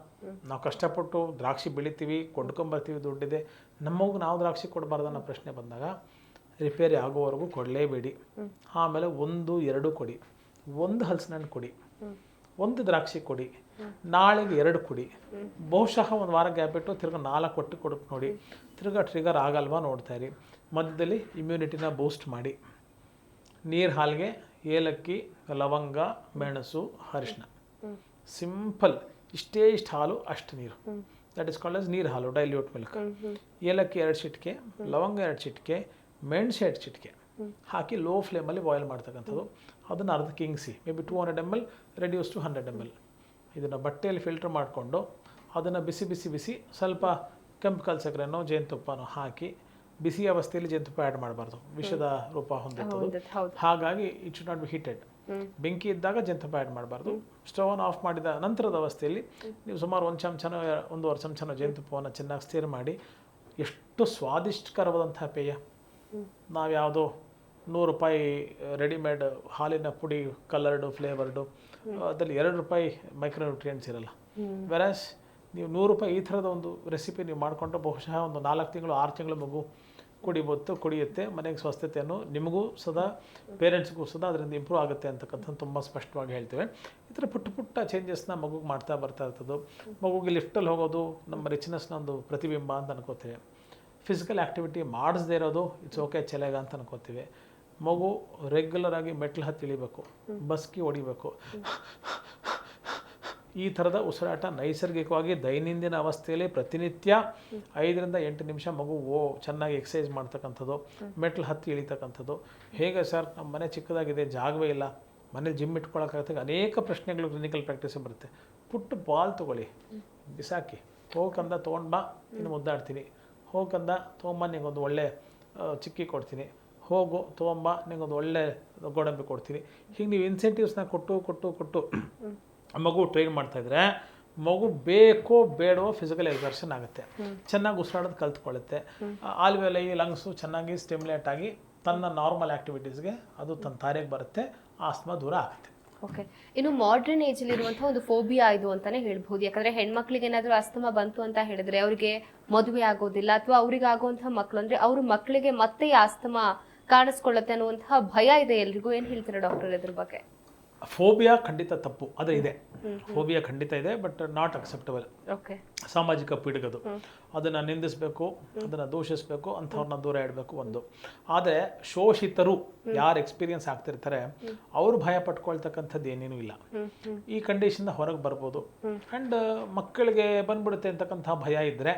ನಾವು ಕಷ್ಟಪಟ್ಟು ದ್ರಾಕ್ಷಿ ಬೆಳಿತೀವಿ ಕೊಂಡ್ಕೊಂಬರ್ತೀವಿ ದುಡ್ಡಿದೆ. ನಮಗೂ ನಾವು ದ್ರಾಕ್ಷಿ ಕೊಡಬಾರ್ದ ಅನ್ನೋ ಪ್ರಶ್ನೆ ಬಂದಾಗ ರಿಪೇರಿ ಆಗೋವರೆಗೂ ಕೊಡಲೇಬೇಡಿ. ಆಮೇಲೆ ಒಂದು, ಎರಡು ಕೊಡಿ. ಒಂದು ಹಲಸಿನ ಹಣ್ಣು ಕೊಡಿ. ಒಂದು ದ್ರಾಕ್ಷಿ ಕೊಡಿ. ನಾಳೆಗೆ ಎರಡು ಕೊಡಿ. ಬಹುಶಃ ಒಂದು ವಾರ ಗ್ಯಾಪ್ ಬಿಟ್ಟು ತಿರ್ಗಾ ನಾಲ್ಕು ಕೊಟ್ಟು ಕೊಡಕ್ಕೆ ನೋಡಿ. ತಿರ್ಗಾ ಟ್ರಿಗರ್ ಆಗಲ್ವಾ ನೋಡ್ತಾ ಇರಿ. ಮಧ್ಯದಲ್ಲಿ ಇಮ್ಯುನಿಟಿನ ಬೂಸ್ಟ್ ಮಾಡಿ. ನೀರು ಹಾಲಿಗೆ ಏಲಕ್ಕಿ, ಲವಂಗ, ಮೆಣಸು ಅರಿಶಿನ ಸಿಂಪಲ್ ಇಷ್ಟೇ ಇಷ್ಟು ಹಾಲು, ಅಷ್ಟು ನೀರು. ದಟ್ ಇಸ್ ಕಾಲ್ಡ್ ಆಸ್ ನೀರು ಹಾಲು ಡೈಲ್ಯೂಟ್ ಮಿಲ್ಕ್ ಏಲಕ್ಕಿ ಎರಡು ಚಿಟಿಕೆ, ಲವಂಗ ಎರಡು ಚಿಟಿಕೆ ಮೆಣಸು ಎರಡು ಚಿಟಿಕೆ. ಹಾಕಿ ಲೋ ಫ್ಲೇಮಲ್ಲಿ ಬಾಯ್ಲ್ ಮಾಡ್ತಕ್ಕಂಥದ್ದು. ಅದನ್ನು ಅರ್ಧ ಕಿಂಗ್ಸಿ may be two hundred M L reduce to hundred M L ಇದನ್ನು ಬಟ್ಟೆಯಲ್ಲಿ ಫಿಲ್ಟರ್ ಮಾಡಿಕೊಂಡು ಅದನ್ನು ಬಿಸಿ ಬಿಸಿ ಬಿಸಿ ಸ್ವಲ್ಪ ಕೆಂಪು ಕಲ್ ಸಕ್ಕರೆನೋ ಜೇನುತುಪ್ಪನೋ ಹಾಕಿ ಬಿಸಿ ಅವಸ್ಥೆಯಲ್ಲಿ ಜೇನುತುಪ್ಪ ಆ್ಯಡ್ ಮಾಡಬಾರ್ದು. ವಿಷದ ರೂಪ ಹೊಂದಿರ್ತದೆ. ಹೌದು ಹೌದು. ಹಾಗಾಗಿ it should not be heated ಬೆಂಕಿ ಇದ್ದಾಗ ಜೇನುತುಪ್ಪ ಆ್ಯಡ್ ಮಾಡಬಾರ್ದು. ಸ್ಟವನ್ನು ಆಫ್ ಮಾಡಿದ ನಂತರದ ಅವಸ್ಥೆಯಲ್ಲಿ ನೀವು ಸುಮಾರು ಒಂದು ಚಮಚನೋ ಒಂದುವರೆ ಒಂದೂವರೆ ಚಮಚನೋ ಜೇನುತುಪ್ಪವನ್ನು ಚೆನ್ನಾಗಿ ಸ್ಟಿರ್ ಮಾಡಿ ಎಷ್ಟು ಸ್ವಾದಿಷ್ಟಕರವಾದಂತಹ ಪೇಯ. ನಾವು ಯಾವುದೋ ನೂರು ರೂಪಾಯಿ ರೆಡಿಮೇಡ್ ಹಾಲಿನ ಪುಡಿ ಕಲರ್ಡು ಫ್ಲೇವರ್ಡು ಅದರಲ್ಲಿ ಎರಡು ರೂಪಾಯಿ ಮೈಕ್ರೋ ನ್ಯೂಟ್ರಿಯೆಂಟ್ಸ್ ಇರಲ್ಲ ವೆರಾಸ್ ನೀವು ನೂರು ರೂಪಾಯಿ ಈ ಥರದ ಒಂದು ರೆಸಿಪಿ ನೀವು ಮಾಡಿಕೊಂಡ್ರೆ ಬಹುಶಃ ಒಂದು ನಾಲ್ಕು ತಿಂಗಳು ಆರು ತಿಂಗಳು ಮಗು ಕುಡಿಬೋದು ಕುಡಿಯುತ್ತೆ ಮನೆಗೆ ಸ್ವಸ್ಥತೆಯನ್ನು ನಿಮಗೂ ಸದಾ ಪೇರೆಂಟ್ಸ್ಗೂ ಸದಾ ಅದರಿಂದ ಇಂಪ್ರೂವ್ ಆಗುತ್ತೆ ಅಂತಕ್ಕಂಥದ್ದು ತುಂಬ ಸ್ಪಷ್ಟವಾಗಿ ಹೇಳ್ತೇವೆ. ಈ ಥರ ಪುಟ್ಟ ಪುಟ್ಟ ಚೇಂಜಸ್ನ ಮಗುಗೆ ಮಾಡ್ತಾ ಬರ್ತಾ ಇರ್ತದ್ದು. ಮಗುಗೆ ಲಿಫ್ಟಲ್ಲಿ ಹೋಗೋದು ನಮ್ಮ ರಿಚ್ನೆಸ್ನ ಒಂದು ಪ್ರತಿಬಿಂಬ ಅಂತ ಅನ್ಕೋತೇವೆ. ಫಿಸಿಕಲ್ ಆ್ಯಕ್ಟಿವಿಟಿ ಮಾಡಿಸದೇ ಇರೋದು ಇಟ್ಸ್ ಓಕೆ ಚೆಲೆಗ ಅಂತ ಅನ್ಕೋತೀವಿ. ಮಗು ರೆಗ್ಯುಲರ್ ಆಗಿ ಮೆಟ್ಲು ಹತ್ತಿ ಇಳಿಬೇಕು ಬಸ್ಕಿ ಹೊಡಿಬೇಕು. ಈ ಥರದ ಉಸಿರಾಟ ನೈಸರ್ಗಿಕವಾಗಿ ದೈನಂದಿನ ಅವಸ್ಥೆಯಲ್ಲಿ ಪ್ರತಿನಿತ್ಯ ಐದರಿಂದ ಎಂಟು ನಿಮಿಷ ಮಗು ಓ ಚೆನ್ನಾಗಿ ಎಕ್ಸಸೈಸ್ ಮಾಡ್ತಕ್ಕಂಥದ್ದು ಮೆಟ್ಲು ಹತ್ತಿ ಇಳಿತಕ್ಕಂಥದ್ದು. ಹೇಗೆ ಸರ್ ನಮ್ಮ ಮನೆ ಚಿಕ್ಕದಾಗಿದೆ ಜಾಗವೇ ಇಲ್ಲ. ಮನೇಲಿ ಜಿಮ್ ಇಟ್ಕೊಳ್ಳೋಕ್ಕಾಗತ್ತೆ ಅನೇಕ ಪ್ರಶ್ನೆಗಳು ಕ್ಲಿನಿಕಲ್ ಪ್ರಾಕ್ಟೀಸ್ ಬರುತ್ತೆ. ಪುಟ್ಟು ಬಾಲ್ ತೊಗೊಳ್ಳಿ. ಬಿಸಾಕಿ. ಹೋಗಂದ ತೊಗೊಂಡು ಬಾ ಇನ್ನು ಮುದ್ದಾಡ್ತೀನಿ. ಹೋಗಂದ ತೊಗೊಂಬ ನಿಂಗೊಂದು ಒಳ್ಳೆ ಚಿಕ್ಕಿ ಕೊಡ್ತೀನಿ. ಹೋಗು ತೊಗೊಂಬ ನಿಂಗೊಂದು ಒಳ್ಳೆ ಗೋಡಂಬಿ ಕೊಡ್ತೀನಿ. ಹೀಗೆ ನೀವು ಇನ್ಸೆಂಟಿವ್ಸ್ನ ಕೊಟ್ಟು ಕೊಟ್ಟು ಕೊಟ್ಟು ಮಗು ಟ್ರೈನ್ ಮಾಡ್ತಾಯಿದ್ರೆ ಮಗು ಬೇಕೋ ಬೇಡೋ ಫಿಸಿಕಲ್ ಎಕ್ಸರ್ಷನ್ ಆಗುತ್ತೆ. ಚೆನ್ನಾಗಿ ಉಸಿರಾಡೋದು ಕಲ್ತ್ಕೊಳ್ಳುತ್ತೆ. ಆಲ್ವೆಲೈ ಲಂಗ್ಸು ಚೆನ್ನಾಗಿ ಸ್ಟಿಮ್ಯುಲೇಟ್ ಆಗಿ ತನ್ನ ನಾರ್ಮಲ್ ಆ್ಯಕ್ಟಿವಿಟೀಸ್ಗೆ ಅದು ತನ್ನ ತಾರೆಗೆ ಬರುತ್ತೆ ಆಸ್ಮಾ ದೂರ ಆಗುತ್ತೆ. ಓಕೆ ಇನ್ನು ಮಾಡರ್ನ್ ಏಜ್ ಅಲ್ಲಿ ಇರುವಂತಹ ಒಂದು ಫೋಬಿಯಾ ಇದು ಅಂತಾನೆ ಹೇಳ್ಬಹುದು. ಯಾಕಂದ್ರೆ ಹೆಣ್ಮಕ್ಳಿಗೆ ಏನಾದ್ರೂ ಅಸ್ತಮ ಬಂತು ಅಂತ ಹೇಳಿದ್ರೆ ಅವರಿಗೆ ಮದುವೆ ಆಗೋದಿಲ್ಲ ಅಥವಾ ಅವ್ರಿಗೆ ಆಗುವಂತಹ ಮಕ್ಕಳು ಅಂದ್ರೆ ಅವ್ರ ಮಕ್ಕಳಿಗೆ ಮತ್ತೆ ಅಸ್ತಮ ಕಾಣಿಸ್ಕೊಳ್ಳುತ್ತೆ ಅನ್ನುವಂತಹ ಭಯ ಇದೆ ಎಲ್ರಿಗೂ. ಏನ್ ಹೇಳ್ತೀರಾ ಡಾಕ್ಟರ್ ಇದ್ರ ಬಗ್ಗೆ? ಫೋಬಿಯಾ ಖಂಡಿತ ತಪ್ಪು. ಅದೇ ಇದೆ. ಫೋಬಿಯಾ ಖಂಡಿತ ಇದೆ ಬಟ್ ನಾಟ್ ಅಕ್ಸೆಪ್ಟಬಲ್ ಸಾಮಾಜಿಕ ಪೀಡಗದು. ಅದನ್ನು ನಿಂದಿಸಬೇಕು ಅದನ್ನು ದೂಷಿಸಬೇಕು ಅಂಥವ್ರನ್ನ ದೂರ ಇಡಬೇಕು ಒಂದು. ಆದರೆ ಶೋಷಿತರು ಯಾರು ಎಕ್ಸ್ಪೀರಿಯನ್ಸ್ ಆಗ್ತಿರ್ತಾರೆ ಅವರು ಭಯ ಪಟ್ಕೊಳ್ತಕ್ಕಂಥದ್ದು ಏನೇನೂ ಇಲ್ಲ. ಈ ಕಂಡೀಷನ್ ಹೊರಗೆ ಬರ್ಬೋದು. ಆ್ಯಂಡ್ ಮಕ್ಕಳಿಗೆ ಬಂದ್ಬಿಡುತ್ತೆ ಅಂತಕ್ಕಂಥ ಭಯ ಇದ್ದರೆ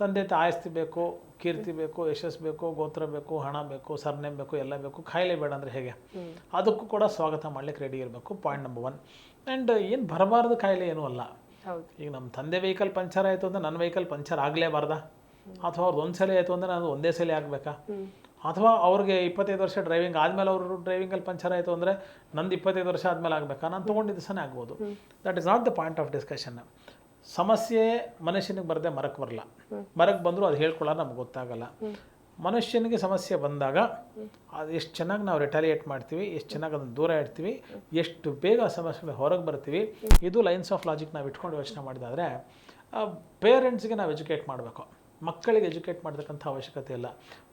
ತಂದೆ ತಾಯಸ್ತಿ ಬೇಕು ಕೀರ್ತಿ ಬೇಕು ಯಶಸ್ಸು ಬೇಕು ಗೋತ್ರ ಬೇಕು ಹಣ ಬೇಕು ಸರ್ನೇಮ್ ಬೇಕು ಎಲ್ಲ ಬೇಕು. ಕಾಯಿಲೆ ಬೇಡ ಅಂದರೆ ಹೇಗೆ? ಅದಕ್ಕೂ ಕೂಡ ಸ್ವಾಗತ ಮಾಡಲಿಕ್ಕೆ ರೆಡಿ ಇರಬೇಕು ಪಾಯಿಂಟ್ ನಂಬರ್ ಒನ್ ಆ್ಯಂಡ್ ಏನು ಬರಬಾರ್ದು ಕಾಯಿಲೆ ಏನೂ ಅಲ್ಲ. ಈಗ ನಮ್ಮ ತಂದೆ ವೆಹಿಕಲ್ ಪಂಚರ್ ಆಯಿತು ಅಂದರೆ ನನ್ನ ವೆಹಿಕಲ್ ಪಂಚರ್ ಆಗಲೇಬಾರ್ದಾ? ಅಥವಾ ಅವ್ರದ್ದು ಒಂದು ಸಲ ಆಯಿತು ಅಂದರೆ ನಾನು ಒಂದೇ ಸಲ ಆಗಬೇಕಾ? ಅಥವಾ ಅವ್ರಿಗೆ ಇಪ್ಪತ್ತೈದು ವರ್ಷ ಡ್ರೈವಿಂಗ್ ಆದಮೇಲೆ ಅವರು ಡ್ರೈವಿಂಗಲ್ಲಿ ಪಂಚರ್ ಆಯಿತು ಅಂದರೆ ನಂದು ಇಪ್ಪತ್ತೈದು ವರ್ಷ ಆದಮೇಲೆ ಆಗಬೇಕಾ? ನಾನು ತೊಗೊಂಡಿದ್ದ ಸಹ ಆಗ್ಬೋದು. That is not the point of discussion ಸಮಸ್ಯೆ ಮನುಷ್ಯನಿಗೆ ಬರದೆ ಮರಕ್ಕೆ ಬರಲ್ಲ. ಮರಕ್ಕೆ ಬಂದರೂ ಅದು ಹೇಳ್ಕೊಳ್ಳೋದು ನಮ್ಗೆ ಗೊತ್ತಾಗಲ್ಲ. ಮನುಷ್ಯನಿಗೆ ಸಮಸ್ಯೆ ಬಂದಾಗ ಅದು ಎಷ್ಟು ಚೆನ್ನಾಗಿ ನಾವು ರಿಟಾಲಿಯೇಟ್ ಮಾಡ್ತೀವಿ ಎಷ್ಟು ಚೆನ್ನಾಗಿ ಅದನ್ನು ದೂರ ಇಡ್ತೀವಿ ಎಷ್ಟು ಬೇಗ ಆ ಸಮಸ್ಯೆಯಿಂದ ಹೊರಗೆ ಬರ್ತೀವಿ ಇದು ಲೈನ್ಸ್ ಆಫ್ ಲಾಜಿಕ್ ನಾವು ಇಟ್ಕೊಂಡು ಯೋಚನೆ ಮಾಡಿದಾದರೆ ಪೇರೆಂಟ್ಸ್ಗೆ ನಾವು ಎಜುಕೇಟ್ ಮಾಡಬೇಕು. ಮಕ್ಕಳಿಗೆ ಎಜುಕೇಟ್ ಮಾಡ್ತಕ್ಕಂಥ ಅವಶ್ಯಕತೆ ಇಲ್ಲ.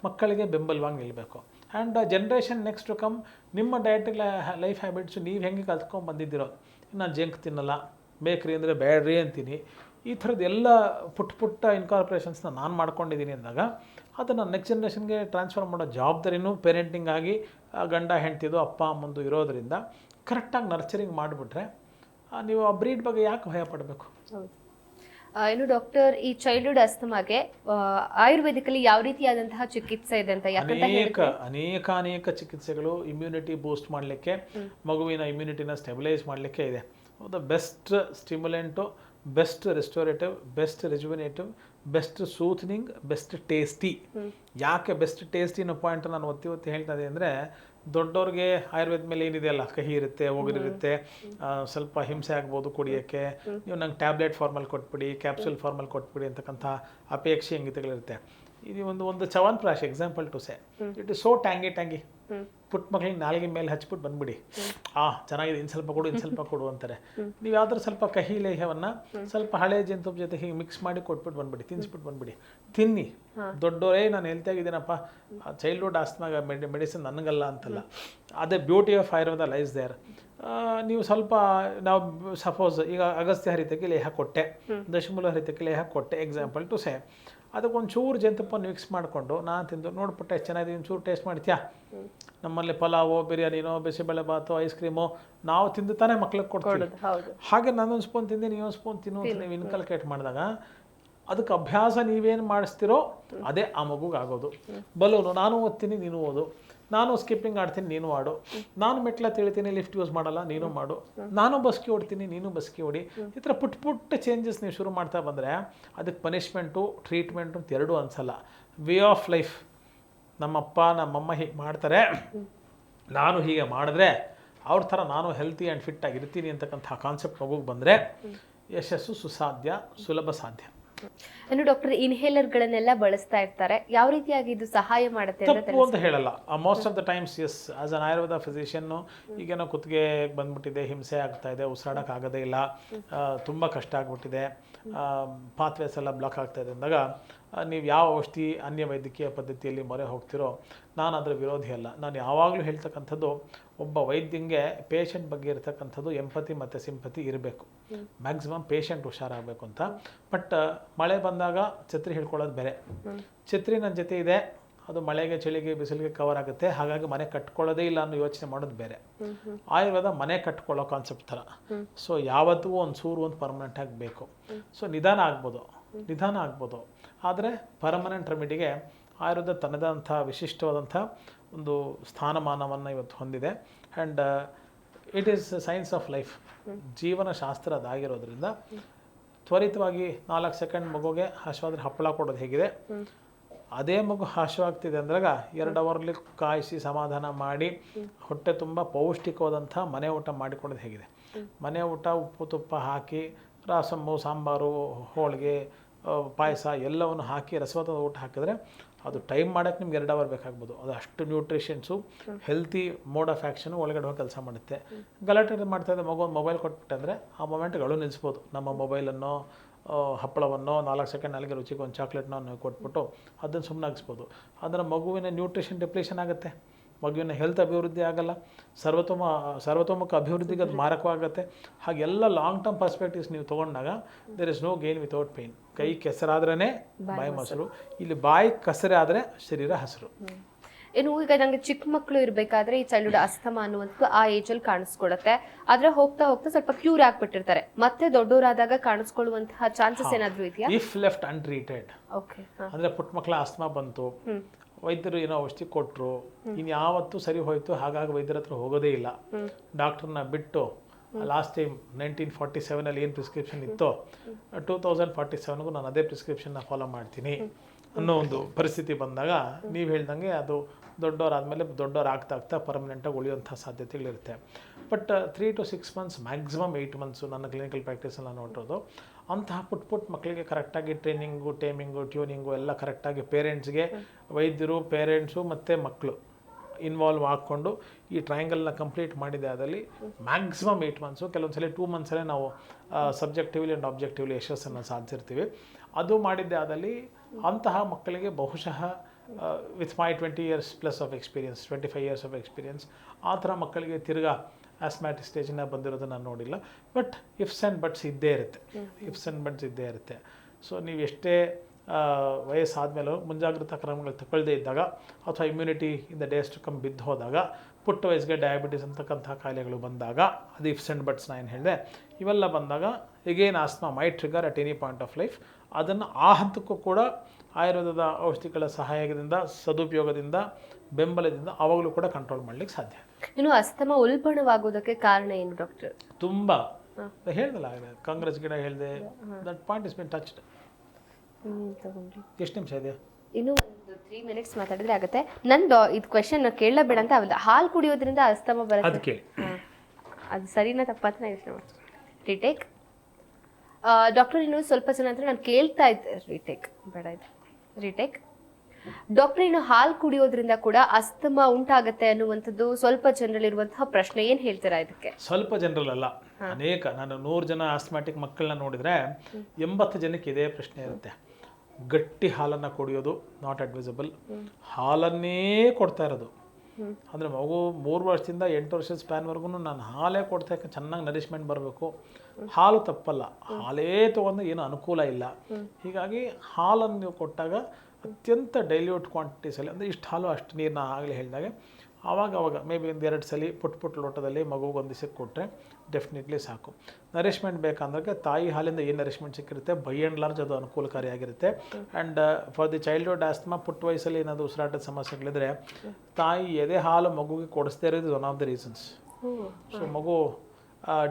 ಮಕ್ಕಳಿಗೆ ಬೆಂಬಲವಾಗಿ ನಿಲ್ಲಬೇಕು and generation next to come ನಿಮ್ಮ ಡಯಟ್ ಲೈಫ್ ಹ್ಯಾಬಿಟ್ಸು ನೀವು ಹೆಂಗೆ ಕಲ್ತ್ಕೊಂಡು ಬಂದಿದ್ದೀರೋ ನಾನು ಜಂಕ್ ತಿನ್ನಲ್ಲ. ಬೇಕ್ರಿ ಅಂದರೆ ಬೇಡ್ರಿ ಅಂತೀನಿ. ಈ ಥರದ್ದು ಎಲ್ಲ ಪುಟ್ಟ ಪುಟ್ಟ ಇನ್ಕಾರ್ಪೊರೇಷನ್ಸ್ನ ನಾನು ಮಾಡ್ಕೊಂಡಿದ್ದೀನಿ ಅಂದಾಗ ಅದನ್ನು ನೆಕ್ಸ್ಟ್ ಜನ್ರೇಷನ್ಗೆ ಟ್ರಾನ್ಸ್ಫರ್ ಮಾಡೋ ಜವಾಬ್ದಾರಿನೂ ಪೇರೆಂಟಿಂಗ್ ಆಗಿ ಗಂಡ ಹೆಂಡ್ತಿದು ಅಪ್ಪ ಅಮ್ಮಂದು ಇರೋದರಿಂದ ಕರೆಕ್ಟಾಗಿ ನರ್ಚರಿಂಗ್ ಮಾಡಿಬಿಟ್ರೆ ನೀವು ಆ ಬ್ರೀಡ್ ಬಗ್ಗೆ ಯಾಕೆ ಭಯ ಪಡಬೇಕು? ಇನ್ನು ಡಾಕ್ಟರ್ ಈ ಚೈಲ್ಡ್ಹುಡ್ ಅಸ್ತಮಾಗೆ ಆಯುರ್ವೇದಿಕಲ್ಲಿ ಯಾವ ರೀತಿಯಾದಂತಹ ಚಿಕಿತ್ಸೆ ಇದೆ ಅಂತ ಅನೇಕ ಅನೇಕ ಅನೇಕ ಚಿಕಿತ್ಸೆಗಳು ಇಮ್ಯುನಿಟಿ ಬೂಸ್ಟ್ ಮಾಡಲಿಕ್ಕೆ ಮಗುವಿನ ಇಮ್ಯುನಿಟಿನ ಸ್ಟೆಬಿಲೈಸ್ ಮಾಡಲಿಕ್ಕೆ ಇದೆ. The best stimulant best restorative best rejuvenative best soothing best tasty ಯಾಕೆ ಬೆಸ್ಟ್ ಟೇಸ್ಟಿ ಅನ್ನೋ ಪಾಯಿಂಟ್ ನಾನು ಒತ್ತಿ ಒತ್ತಿ ಹೇಳ್ತಾ ಇದ್ದೆ ಅಂದರೆ ದೊಡ್ಡವ್ರಿಗೆ ಆಯುರ್ವೇದ ಮೇಲೆ ಏನಿದೆಯಲ್ಲ ಕಹಿ ಇರುತ್ತೆ ಒಗರಿರುತ್ತೆ ಸ್ವಲ್ಪ ಹಿಂಸೆ ಆಗ್ಬೋದು ಕುಡಿಯೋಕ್ಕೆ. ನೀವು ನಂಗೆ ಟ್ಯಾಬ್ಲೆಟ್ ಫಾರ್ಮಲ್ ಕೊಟ್ಬಿಡಿ ಕ್ಯಾಪ್ಸೂಲ್ ಫಾರ್ಮಲ್ ಕೊಟ್ಬಿಡಿ ಅಂತಕ್ಕಂಥ ಅಪೇಕ್ಷೆ ಇಂಗಿತಗಳಿರುತ್ತೆ ಇದು ಒಂದು ಒಂದು Chyawanprash example to say it is so tangy tangy ಪುಟ್ಟ ಮಕ್ಳಿಗೆ ನಾಲಿಗೆ ಮೇಲೆ ಹಚ್ಬಿಟ್ಟು ಬಂದ್ಬಿಡಿ. ಆ ಚೆನ್ನಾಗಿದೆ ಇನ್ನು ಸ್ವಲ್ಪ ಕೊಡು ಇನ್ನು ಸ್ವಲ್ಪ ಕೊಡು ಅಂತಾರೆ. ನೀವು ಯಾವ್ದಾದ್ರು ಸ್ವಲ್ಪ ಕಹಿ ಲೇಹವನ್ನ ಸ್ವಲ್ಪ ಹಳೆ ಜೇನುತುಪ್ಪ ಜೊತೆ ಹೀಗೆ ಮಿಕ್ಸ್ ಮಾಡಿ ಕೊಟ್ಬಿಟ್ಟು ಬಂದ್ಬಿಡಿ ತಿನ್ಸ್ಬಿಟ್ಟು ಬಂದ್ಬಿಡಿ. ತಿನ್ನಿ. ದೊಡ್ಡವರೇ ನಾನು ಹೇಳ್ತಾ ಆಗಿದ್ದೀನಪ್ಪ ಚೈಲ್ಡ್ಹುಡ್ ಆಸ್ಮಾಗ ಮೆಡಿ ಮೆಡಿಸಿನ್ ನನಗಲ್ಲ ಅಂತಲ್ಲ. ಅದೇ beauty of Ayurveda lies there ನೀವು ಸ್ವಲ್ಪ ನಾವು ಸಪೋಸ್ ಈಗ ಅಗಸ್ತ್ಯ ಹರಿತಕ್ಕೆ ಲೇಹ ಕೊಟ್ಟೆ ದಶಮೂಲ ಹರಿತಕ್ಕೆ ಲೇಹ ಕೊಟ್ಟೆ ಎಕ್ಸಾಂಪಲ್ ಟು ಸೇ ಅದಕ್ಕೊಂದು ಚೂರು ಜೇನುತುಪ್ಪ ಮಿಕ್ಸ್ ಮಾಡಿಕೊಂಡು ನಾನು ತಿಂದು ನೋಡ್ಬಿಟ್ಟೆ ಎಷ್ಟು ಚೆನ್ನಾಗಿದೆ ಒಂದು ಚೂರು ಟೇಸ್ಟ್ ಮಾಡ್ತೀಯಾ? ನಮ್ಮಲ್ಲಿ ಪಲಾವು ಬಿರಿಯಾನಿನೋ ಬಿಸಿಬೇಳೆ ಬಾತು ಐಸ್ ಕ್ರೀಮು ನಾವು ತಿಂದು ತಾನೇ ಮಕ್ಳಿಗೆ ಕೊಡ್ತೀವಿ. ಹಾಗೆ ನಾನೊಂದು ಸ್ಪೂನ್ ತಿಂದೆ ನೀವೊಂದು ಸ್ಪೂನ್ ತಿನ್ನು ಅಂತ ನೀವು ಇನ್ಕಲ್ಕೇಟ್ ಮಾಡಿದಾಗ ಅದಕ್ಕೆ ಅಭ್ಯಾಸ ನೀವೇನು ಮಾಡಿಸ್ತೀರೋ ಅದೇ ಆ ಮಗುಗೆ ಆಗೋದು. ಬಲೂನು ನಾನು ಓದ್ತೀನಿ ನೀನು ಓದು. ನಾನು ಸ್ಕಿಪ್ಪಿಂಗ್ ಆಡ್ತೀನಿ ನೀನು ಆಡು. ನಾನು ಮೆಟ್ಲ ತಿಳಿತೀನಿ ಲಿಫ್ಟ್ ಯೂಸ್ ಮಾಡಲ್ಲ ನೀನು ಮಾಡು. ನಾನು ಬಸ್ಕಿ ಓಡ್ತೀನಿ ನೀನು ಬಸ್ಕಿ ಓಡಿ. ಈ ಥರ ಪುಟ್ ಪುಟ್ಟ ಚೇಂಜಸ್ ನೀವು ಶುರು ಮಾಡ್ತಾ ಬಂದರೆ ಅದಕ್ಕೆ ಪನಿಷ್ಮೆಂಟು ಟ್ರೀಟ್ಮೆಂಟು ಅಂತ ಎರಡೂ ಅನ್ಸಲ್ಲ. ವೇ ಆಫ್ ಲೈಫ್ ನಮ್ಮಪ್ಪ ನಮ್ಮಮ್ಮ ಹೀಗೆ ಮಾಡ್ತಾರೆ. ನಾನು ಹೀಗೆ ಮಾಡಿದ್ರೆ ಅವ್ರ ಥರ ನಾನು ಹೆಲ್ತಿ ಆ್ಯಂಡ್ ಫಿಟ್ ಆಗಿರ್ತೀನಿ ಅಂತಕ್ಕಂಥ ಕಾನ್ಸೆಪ್ಟ್ ಮಗುಗೆ ಬಂದರೆ ಯಶಸ್ಸು ಸುಸಾಧ್ಯ ಸುಲಭ ಸಾಧ್ಯ. ಇನ್ನು ಡಾಕ್ಟರ್ ಇನ್ಹೇಲರ್ ಗಳನ್ನೆಲ್ಲ ಬಳಸ್ತಾ ಇರ್ತಾರೆ. ಯಾವ ರೀತಿಯಾಗಿ ಇದು ಸಹಾಯ ಮಾಡುತ್ತೆ ಅಂತ ತಪ್ಪು ಅಂತ ಹೇಳಲ್ಲ. Most of the times as as an Ayurveda ಫಿಸಿಷಿಯನ್ನು ಈಗೇನೋ ಕುತ್ತಿಗೆ ಬಂದ್ಬಿಟ್ಟಿದೆ ಹಿಂಸೆ ಆಗ್ತಾ ಇದೆ ಉಸಿರಾಡಕ್ಕೆ ಆಗೋದೇ ಇಲ್ಲ ತುಂಬ ಕಷ್ಟ ಆಗ್ಬಿಟ್ಟಿದೆ ಪಾತ್ವೇಸ್ ಎಲ್ಲ ಬ್ಲಾಕ್ ಆಗ್ತಾ ಇದೆ ಅಂದಾಗ ನೀವು ಯಾವ ಔಷಧಿ ಅನ್ಯ ವೈದ್ಯಕೀಯ ಪದ್ಧತಿಯಲ್ಲಿ ಮೊರೆ ಹೋಗ್ತಿರೋ ನಾನು ಅದರ ವಿರೋಧಿ ಅಲ್ಲ. ನಾನು ಯಾವಾಗಲೂ ಹೇಳ್ತಕ್ಕಂಥದ್ದು ಒಬ್ಬ ವೈದ್ಯಂಗೆ ಪೇಷಂಟ್ ಬಗ್ಗೆ ಇರತಕ್ಕಂಥದ್ದು ಎಂಪತಿ ಮತ್ತು ಸಿಂಪತಿ ಇರಬೇಕು. ಮ್ಯಾಕ್ಸಿಮಮ್ ಪೇಷಂಟ್ ಹುಷಾರಾಗಬೇಕು ಅಂತ. ಬಟ್ ಮಳೆ ಬಂದಾಗ ಛತ್ರಿ ಹಿಡ್ಕೊಳ್ಳೋದು ಬೇರೆ. ಛತ್ರಿ ನನ್ನ ಜೊತೆ ಇದೆ ಅದು ಮಳೆಗೆ ಚಳಿಗೆ ಬಿಸಿಲಿಗೆ ಕವರ್ ಆಗುತ್ತೆ. ಹಾಗಾಗಿ ಮನೆ ಕಟ್ಕೊಳ್ಳೋದೇ ಇಲ್ಲ ಅನ್ನೋ ಯೋಚನೆ ಮಾಡೋದು ಬೇರೆ. ಆಯುರ್ವೇದ ಮನೆ ಕಟ್ಕೊಳ್ಳೋ ಕಾನ್ಸೆಪ್ಟ್ ಥರ. ಸೊ ಯಾವತ್ತೂ ಒಂದು ಸೂರು ಒಂದು ಪರ್ಮನೆಂಟ್ ಆಗಿ ಬೇಕು. ಸೊ ನಿಧಾನ ಆಗ್ಬೋದು. ನಿಧಾನ ಆಗ್ಬೋದು. ಆದರೆ ಪರ್ಮನೆಂಟ್ ರೆಮಿಡಿಗೆ ಆಯುರ್ವೇದ ತನ್ನದಂಥ ವಿಶಿಷ್ಟವಾದಂಥ ಒಂದು ಸ್ಥಾನಮಾನವನ್ನು ಇವತ್ತು ಹೊಂದಿದೆ. And it is science of life ಜೀವನ ಶಾಸ್ತ್ರ ಅದಾಗಿರೋದ್ರಿಂದ ತ್ವರಿತವಾಗಿ ನಾಲ್ಕು ಸೆಕೆಂಡ್ ಮಗುಗೆ ಹಶ್ವಾದ್ರೆ ಹಪ್ಪಳ ಕೊಡೋದು ಹೇಗಿದೆ. ಅದೇ ಮಗು ಹಶ್ವಾಗ್ತಿದೆ ಅಂದಾಗ ಎರಡು ಅವರಲ್ಲಿ ಕಾಯಿಸಿ ಸಮಾಧಾನ ಮಾಡಿ ಹೊಟ್ಟೆ ತುಂಬ ಪೌಷ್ಟಿಕವಾದಂಥ ಮನೆ ಊಟ ಮಾಡಿಕೊಡೋದು ಹೇಗಿದೆ. ಮನೆ ಊಟ ಉಪ್ಪು ತುಪ್ಪ ಹಾಕಿ ರಾಸಮ್ಮು ಸಾಂಬಾರು ಹೋಳಿಗೆ ಪಾಯಸ ಎಲ್ಲವನ್ನು ಹಾಕಿ ರಸವಾದ ಊಟ ಹಾಕಿದ್ರೆ ಅದು ಟೈಮ್ ಮಾಡೋಕ್ಕೆ ನಿಮ್ಗೆ ಎರಡು ಅವರ್ ಬೇಕಾಗ್ಬೋದು. ಅದು ಅಷ್ಟು nutritions healthy mode of action ಒಳಗಡೆ ಹೋಗಿ ಕೆಲಸ ಮಾಡುತ್ತೆ. ಗಲಾಟೆ ಮಾಡ್ತಾ ಇದ್ದ ಮಗು ಒಂದು ಮೊಬೈಲ್ ಕೊಟ್ಬಿಟ್ಟಂದರೆ ಆ ಮೊಮೆಂಟ್ಗಳು ನಿಲ್ಲಿಸ್ಬೋದು ನಮ್ಮ ಮೊಬೈಲನ್ನು ಹಪ್ಪಳವನ್ನು ನಾಲ್ಕು ಸೆಕೆಂಡ್ ನಾಲ್ಕು ರುಚಿಗೆ ಒಂದು ಚಾಕ್ಲೇಟ್ನ ಕೊಟ್ಬಿಟ್ಟು ಅದನ್ನು ಸುಮ್ಮನಾಗಿಸ್ಬೋದು ಅದರ ಮಗುವಿನ ನ್ಯೂಟ್ರಿಷನ್ ಡಿಪ್ಲೇಷನ್ ಆಗುತ್ತೆ. ಮಗುವಿನ ಹೆಲ್ತ್ ಅಭಿವೃದ್ಧಿ ಆಗಲ್ಲ ಸರ್ವತೋಮ ಸರ್ವತೋಮುಖ ಅಭಿವೃದ್ಧಿಗೆ ಅದು ಮಾರಕವಾಗುತ್ತೆ. ಹಾಗೆಲ್ಲ ಲಾಂಗ್ ಟರ್ಮ್ ಪರ್ಸ್ಪೆಕ್ಟಿವ್ಸ್ ನೀವು ತೊಗೊಂಡಾಗ there is no gain without pain ಕೈ ಕೆಸರಾದ್ರೇ ಬಾಯಿ ಮೊಸರು. ಇಲ್ಲಿ ಬಾಯಿ ಕಸರೆ ಆದರೆ ಶರೀರ ಹಸಿರು. ಏನು ಈಗ ನಂಗೆ ಚಿಕ್ಕ ಮಕ್ಕಳು ಇರಬೇಕಾದ್ರೆ ಈ ಚೈಲ್ಡ್ಹುಡ್ ಅಸ್ತಮ ಅನ್ನುವಂಥದ್ದು ಆ ಏಜಲ್ಲಿ ಕಾಣಿಸ್ಕೊಡುತ್ತೆ ಆದ್ರೆ ಹೋಗ್ತಾ ಹೋಗ್ತಾ ಸ್ವಲ್ಪ ಕ್ಯೂರ್ ಆಗಿಬಿಟ್ಟಿರ್ತಾರೆ. ಮತ್ತೆ ದೊಡ್ಡವರಾದಾಗ ಕಾಣಿಸ್ಕೊಳ್ಳುವಂತಹ ಚಾನ್ಸಸ್ ಏನಾದರೂ ಇದೆಯಾ? ಇಫ್ ಲೆಫ್ಟ್ ಅನ್ಟ್ರೀಟೆಡ್ ಓಕೆ ಅಂದರೆ ಪುಟ್ಟ ಮಕ್ಕಳ ಆಸ್ತಮಾ ಬಂತು ವೈದ್ಯರು ಏನೋ ಔಷಧಿ ಕೊಟ್ಟರು ಇನ್ನು ಯಾವತ್ತೂ ಸರಿ ಹೋಯಿತು ಹಾಗಾಗಿ ವೈದ್ಯರ ಹತ್ರ ಹೋಗೋದೇ ಇಲ್ಲ. ಡಾಕ್ಟ್ರನ್ನ ಬಿಟ್ಟು ಲಾಸ್ಟ್ ಟೈಮ್ ನೈನ್ಟೀನ್ ಫಾರ್ಟಿ ಸೆವೆನಲ್ಲಿ ಏನು ಪ್ರಿಸ್ಕ್ರಿಪ್ಷನ್ ಇತ್ತೋ ಟೂ ತೌಸಂಡ್ ಫಾರ್ಟಿ ಸೆವೆನ್ಗೂ ನಾನು ಅದೇ ಪ್ರಿಸ್ಕ್ರಿಪ್ಷನ್ನ ಫಾಲೋ ಮಾಡ್ತೀನಿ ಅನ್ನೋ ಒಂದು ಪರಿಸ್ಥಿತಿ ಬಂದಾಗ ನೀವು ಹೇಳ್ದಂಗೆ ಅದು ದೊಡ್ಡವರಾದಮೇಲೆ ದೊಡ್ಡವ್ರು ಆಗ್ತಾ ಆಗ್ತಾ ಪರ್ಮನೆಂಟಾಗಿ ಉಳಿಯುವಂಥ ಸಾಧ್ಯತೆಗಳಿರುತ್ತೆ. But three to six months maximum eight months ನನ್ನ ಕ್ಲಿನಿಕಲ್ ಪ್ರಾಕ್ಟೀಸಲ್ಲಿ ನೋಡಿರೋದು. ಅಂತಹ ಪುಟ್ ಪುಟ್ ಮಕ್ಕಳಿಗೆ ಕರೆಕ್ಟಾಗಿ ಟ್ರೈನಿಂಗು ಟೈಮಿಂಗು ಟ್ಯೂನಿಂಗು ಎಲ್ಲ ಕರೆಕ್ಟಾಗಿ ಪೇರೆಂಟ್ಸ್ಗೆ ವೈದ್ಯರು ಪೇರೆಂಟ್ಸು ಮತ್ತು ಮಕ್ಕಳು ಇನ್ವಾಲ್ವ್ ಹಾಕ್ಕೊಂಡು ಈ ಟ್ರಯಾಂಗಲ್ನ ಕಂಪ್ಲೀಟ್ ಮಾಡಿದೆ ಅದರಲ್ಲಿ ಮ್ಯಾಕ್ಸಿಮಮ್ ಏಯ್ಟ್ ಮಂತ್ಸು ಕೆಲವೊಂದು ಸಲ ಟೂ ಮಂತ್ಸಲ್ಲೇ ನಾವು ಸಬ್ಜೆಕ್ಟಿವ್ಲಿ ಆ್ಯಂಡ್ ಆಬ್ಜೆಕ್ಟಿವ್ಲಿ ಯಶಸ್ಸನ್ನು ಸಾಧಿಸಿರ್ತೀವಿ. ಅದು ಮಾಡಿದ್ದೆ ಆದಲ್ಲಿ ಅಂತಹ ಮಕ್ಕಳಿಗೆ ಬಹುಶಃ with my twenty years plus of experience twenty five years of experience ಆ ಥರ ಮಕ್ಕಳಿಗೆ ತಿರ್ಗಾ ಆಸ್ಮ್ಯಾಟಿಕ್ ಸ್ಟೇಜಿನ ಬಂದಿರೋದನ್ನು ನಾನು ನೋಡಿಲ್ಲ. ಬಟ್ ಇಫ್ಸ್ ಆ್ಯಂಡ್ ಬಟ್ಸ್ ಇದ್ದೇ ಇರುತ್ತೆ. ಇಫ್ಸ್ ಆ್ಯಂಡ್ ಬಟ್ಸ್ ಇದ್ದೇ ಇರುತ್ತೆ. ಸೊ ನೀವು ಎಷ್ಟೇ ವಯಸ್ಸಾದಮೇಲೂ ಮುಂಜಾಗ್ರತಾ ಕ್ರಮಗಳು ತಗೊಳ್ಳದೇ ಇದ್ದಾಗ ಅಥವಾ ಇಮ್ಯುನಿಟಿ ಇಂದ ಡೇಸ್ಟ್ ಕಮ್ ಬಿದ್ದು ಹೋದಾಗ ಪುಟ್ಟ ವಯಸ್ಸಿಗೆ ಡಯಾಬಿಟಿಸ್ ಅಂತಕ್ಕಂಥ ಕಾಯಿಲೆಗಳು ಬಂದಾಗ ಅದು ಇಫ್ಸ್ ಆ್ಯಂಡ್ ಬಟ್ಸ್ ನಾನು ಏನು ಹೇಳಿದೆ ಇವೆಲ್ಲ ಬಂದಾಗ again asthma may trigger at any point of life ಅದನ್ನು ಆ ಹಂತಕ್ಕೂ ಕೂಡ ಆಯುರ್ವೇದದ ಔಷಧಿಗಳ ಸಹಾಯದಿಂದ ಸದುಪಯೋಗದಿಂದ ಬೆಂಬಲದಿಂದ ಅವಾಗಲೂ ಕೂಡ ಕಂಟ್ರೋಲ್ ಮಾಡಲಿಕ್ಕೆ ಸಾಧ್ಯ. ಇನ್ನು ಅಸ್ತಮ ಉಲ್ಬಣವಾಗುವುದಕ್ಕೆ ಕಾರಣ ಏನು ಡಾಕ್ಟರ್ ತುಂಬ. ಹೇಳ್ದಲ್ಲ ಕಾಂಗ್ರೆಸ್ ಗಿಡ ಹೇಳಿದೆ that point is been touched ಎಷ್ಟು ನಿಮಿಷ ಇದೆ? ಇನ್ನು ಒಂದು ತ್ರೀ ಮಿನಿಟ್ಸ್ ಮಾತಾಡಿದ್ರೆ ಆಗುತ್ತೆ. ನಂದು ಇದು ಕ್ವೆಶನ್ ಕೇಳಬೇಡ ಅಂತ ಅವಲ್ಲ ಹಾಲು ಕುಡಿಯೋದ್ರಿಂದ ಅಸ್ತಮ ಬರುತ್ತೆ. ಅದು ಕೇಳಿ. ಅದು ಸರಿನಾ ತಪ್ಪಾತ ಯೋಚನೆ ಮಾಡಿ ರಿಟೇಕ್ ಡಾಕ್ಟರ್ ಇನ್ನು ಸ್ವಲ್ಪ ಜನ ಹತ್ರ ನಾನು ಕೇಳ್ತಾ ಇದ್ದೆ ರಿಟೇಕ್ ಬೇಡ ಇದು. ರಿಟೇಕ್. ಡಾಕ್ಟರ್ ಇನ್ನು ಹಾಲು ಕುಡಿಯೋದ್ರಿಂದ ಕೂಡ ಅಸ್ತಮ ಉಂಟಾಗತ್ತೆ ಅನ್ನುವಂಥದ್ದು ಸ್ವಲ್ಪ ಜನರಲ್ಲಿರುವಂತಹ ಪ್ರಶ್ನೆ. ಏನ್ ಹೇಳ್ತೀರಾ ಇದಕ್ಕೆ? ಸ್ವಲ್ಪ ಜನರಲ್ ಅಲ್ಲ ಅನೇಕ. ನಾನು ನೂರು ಜನ ಆಸ್ಮ್ಯಾಟಿಕ್ ಮಕ್ಕಳನ್ನ ನೋಡಿದ್ರೆ ಎಂಬತ್ತು ಜನಕ್ಕೆ ಇದೇ ಪ್ರಶ್ನೆ ಇರುತ್ತೆ. ಗಟ್ಟಿ ಹಾಲನ್ನು ಕುಡಿಯೋದು ನಾಟ್ ಅಡ್ವೈಸಬಲ್ ಹಾಲನ್ನೇ ಕೊಡ್ತಾ ಇರೋದು. ಅಂದರೆ ಮಗು ಮೂರು ವರ್ಷದಿಂದ ಎಂಟು ವರ್ಷದ ಸ್ಪ್ಯಾನ್ವರೆಗೂ ನಾನು ಹಾಲೇ ಕೊಡ್ತಾ ಚೆನ್ನಾಗಿ ನರಿಶ್ಮೆಂಟ್ ಬರಬೇಕು. ಹಾಲು ತಪ್ಪಲ್ಲ. ಹಾಲೇ ತೊಗೊಂಡು ಏನು ಅನುಕೂಲ ಇಲ್ಲ. ಹೀಗಾಗಿ ಹಾಲನ್ನು ನೀವು ಕೊಟ್ಟಾಗ ಅತ್ಯಂತ ಡೈಲ್ಯೂಟ್ ಕ್ವಾಂಟಿಟೀಸಲ್ಲಿ ಅಂದರೆ ಇಷ್ಟು ಹಾಲು ಅಷ್ಟು ನೀರನ್ನ ಆಗಲೇ ಹೇಳಿದಾಗೆ ಆವಾಗ ಮೇ ಬಿ ಒಂದು ಎರಡು ಸಲ ಪುಟ್ ಪುಟ್ ಲೋಟದಲ್ಲಿ ಮಗುಗೆ ಒಂದು ದಿವಸಕ್ಕೆ ಕೊಟ್ಟರೆ ಡೆಫಿನೆಟ್ಲಿ ಸಾಕು. ನರಿಶ್ಮೆಂಟ್ ಬೇಕಂದ್ರೆ ತಾಯಿ ಹಾಲಿಂದ ಏನು ನರಿಷ್ಮೆಂಟ್ ಸಿಕ್ಕಿರುತ್ತೆ? ಬೈ ಆ್ಯಂಡ್ ಲಾರ್ಜ್ ಅದು ಅನುಕೂಲಕಾರಿಯಾಗಿರುತ್ತೆ. And for the childhood asthma ಪುಟ್ಟ ವಯಸ್ಸಲ್ಲಿ ಏನಾದರೂ ಉಸಿರಾಟದ ಸಮಸ್ಯೆಗಳಿದ್ರೆ ತಾಯಿ ಎದೆ ಹಾಲು ಮಗುಗೆ ಕೊಡಿಸ್ದೇ ಇರೋದು one of the reasons so ಮಗು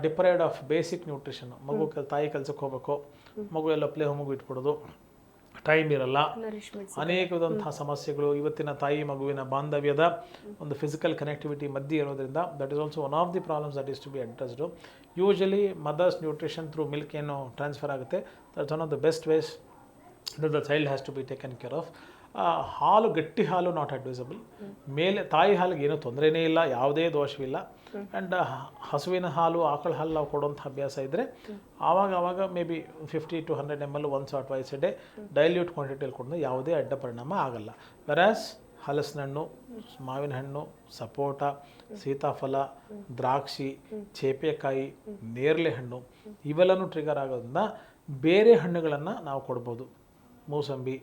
ಡಿಪ್ರೈಡ್ ಆಫ್ ಬೇಸಿಕ್ ನ್ಯೂಟ್ರಿಷನ್ ಮಗು ತಾಯಿ ಕೆಲಸಕ್ಕೆ ಹೋಗಬೇಕು. ಮಗು ಎಲ್ಲ ಪ್ಲೇ ಹೋಮಿಗೆ ಇಟ್ಬಿಡೋದು ಟೈಮ್ ಇರಲ್ಲ. ಅನೇಕವಾದಂತಹ ಸಮಸ್ಯೆಗಳು ಇವತ್ತಿನ ತಾಯಿ ಮಗುವಿನ ಬಾಂಧವ್ಯದ ಒಂದು ಫಿಸಿಕಲ್ ಕನೆಕ್ಟಿವಿಟಿ ಮಧ್ಯೆ ಇರೋದ್ರಿಂದ that is also one of the problems that is to be addressed usually mother's nutrition through milk ಏನು ಟ್ರಾನ್ಸ್ಫರ್ ಆಗುತ್ತೆ. That's one of the best ways the child has to be taken care of ಹಾಲು ಗಟ್ಟಿ ಹಾಲು ನಾಟ್ ಅಡ್ವೈಸಬಲ್ ಮೇಲೆ ತಾಯಿ ಹಾಲಿಗೆ ಏನೂ ತೊಂದರೆನೇ ಇಲ್ಲ ಯಾವುದೇ ದೋಷವಿಲ್ಲ. ಆ್ಯಂಡ್ ಹಸುವಿನ ಹಾಲು ಆಕಳ ಹಾಲು ನಾವು ಕೊಡುವಂಥ ಅಭ್ಯಾಸ ಇದ್ದರೆ ಆವಾಗ ಆವಾಗ may be fifty to hundred M L once or twice a day dilute ಕ್ವಾಂಟಿಟಿಯಲ್ಲಿ ಕೊಡೋದು ಯಾವುದೇ ಅಡ್ಡ ಪರಿಣಾಮ ಆಗಲ್ಲ. ವೆರಾಸ್ ಹಲಸಿನ ಹಣ್ಣು ಮಾವಿನ ಹಣ್ಣು ಸಪೋಟ ಸೀತಾಫಲ ದ್ರಾಕ್ಷಿ ಚೇಪೆಕಾಯಿ ನೇರಳೆ ಹಣ್ಣು ಇವೆಲ್ಲನೂ ಟ್ರಿಗರ್ ಆಗೋದ್ರಿಂದ ಬೇರೆ ಹಣ್ಣುಗಳನ್ನು ನಾವು ಕೊಡ್ಬೋದು. ಮೂಸಂಬಿ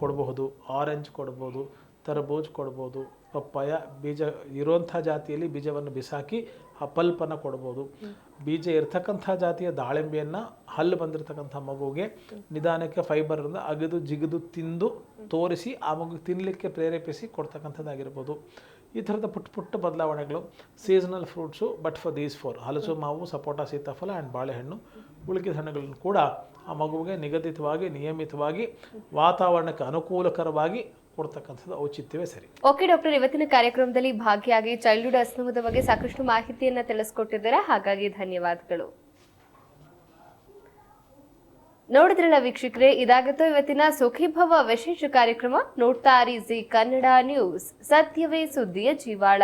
ಕೊಡಬಹುದು ಆರೆಂಜ್ ಕೊಡ್ಬೋದು ತರಬೂಜ್ ಕೊಡ್ಬೋದು ಪಪ್ಪಾಯ ಬೀಜ ಇರುವಂಥ ಜಾತಿಯಲ್ಲಿ ಬೀಜವನ್ನು ಬಿಸಾಕಿ ಆ ಪಲ್ಪನ್ನು ಕೊಡ್ಬೋದು ಬೀಜ ಇರ್ತಕ್ಕಂಥ ಜಾತಿಯ ದಾಳಿಂಬೆಯನ್ನು ಹಲ್ಲು ಬಂದಿರತಕ್ಕಂಥ ಮಗುವಿಗೆ ನಿಧಾನಕ್ಕೆ ಫೈಬರಿಂದ ಅಗೆದು ಜಿಗಿದು ತಿಂದು ತೋರಿಸಿ ಆ ಮಗು ತಿನ್ನಲಿಕ್ಕೆ ಪ್ರೇರೇಪಿಸಿ ಕೊಡ್ತಕ್ಕಂಥದ್ದಾಗಿರ್ಬೋದು. ಈ ಥರದ ಪುಟ್ಟ ಪುಟ್ಟ ಬದಲಾವಣೆಗಳು seasonal fruits but for these four ಹಲಸು ಮಾವು ಸಪೋಟ ಸೀತಾಫಲ ಆ್ಯಂಡ್ ಬಾಳೆಹಣ್ಣು ಉಳಿದ ಹಣ್ಣುಗಳನ್ನು ಕೂಡ ಆ ಮಗುವಿಗೆ ನಿಗದಿತವಾಗಿ, ನಿಯಮಿತವಾಗಿ ವಾತಾವರಣಕ್ಕೆ ಅನುಕೂಲಕರವಾಗಿ ಕೊಡ್ತಕ್ಕಂಥದ್ದು ಔಚಿತ್ಯವೇ ಸರಿ. ಓಕೆ ಡಾಕ್ಟರ್, ಇವತ್ತಿನ ಕಾರ್ಯಕ್ರಮದಲ್ಲಿ ಭಾಗಿಯಾಗಿ ಚೈಲ್ಡ್ಹುಡ್ ಅಸ್ತಮದ ಬಗ್ಗೆ ಸಾಕಷ್ಟು ಮಾಹಿತಿಯನ್ನು ತಿಳಿಸ್ಕೊಟ್ಟಿದ್ದಾರೆ. ಹಾಗಾಗಿ ಧನ್ಯವಾದಗಳು. ನೋಡಿದ್ರಲ್ಲ ವೀಕ್ಷಕರೇ, ಇದಾಗತ್ತೋ ಇವತ್ತಿನ ಸುಖಿಭವ ವಿಶೇಷ ಕಾರ್ಯಕ್ರಮ? ನೋಡ್ತಾ ಜಿ ಕನ್ನಡ ನ್ಯೂಸ್. ಸತ್ಯವೇ ಸುದ್ದಿಯ ಜೀವಾಳ.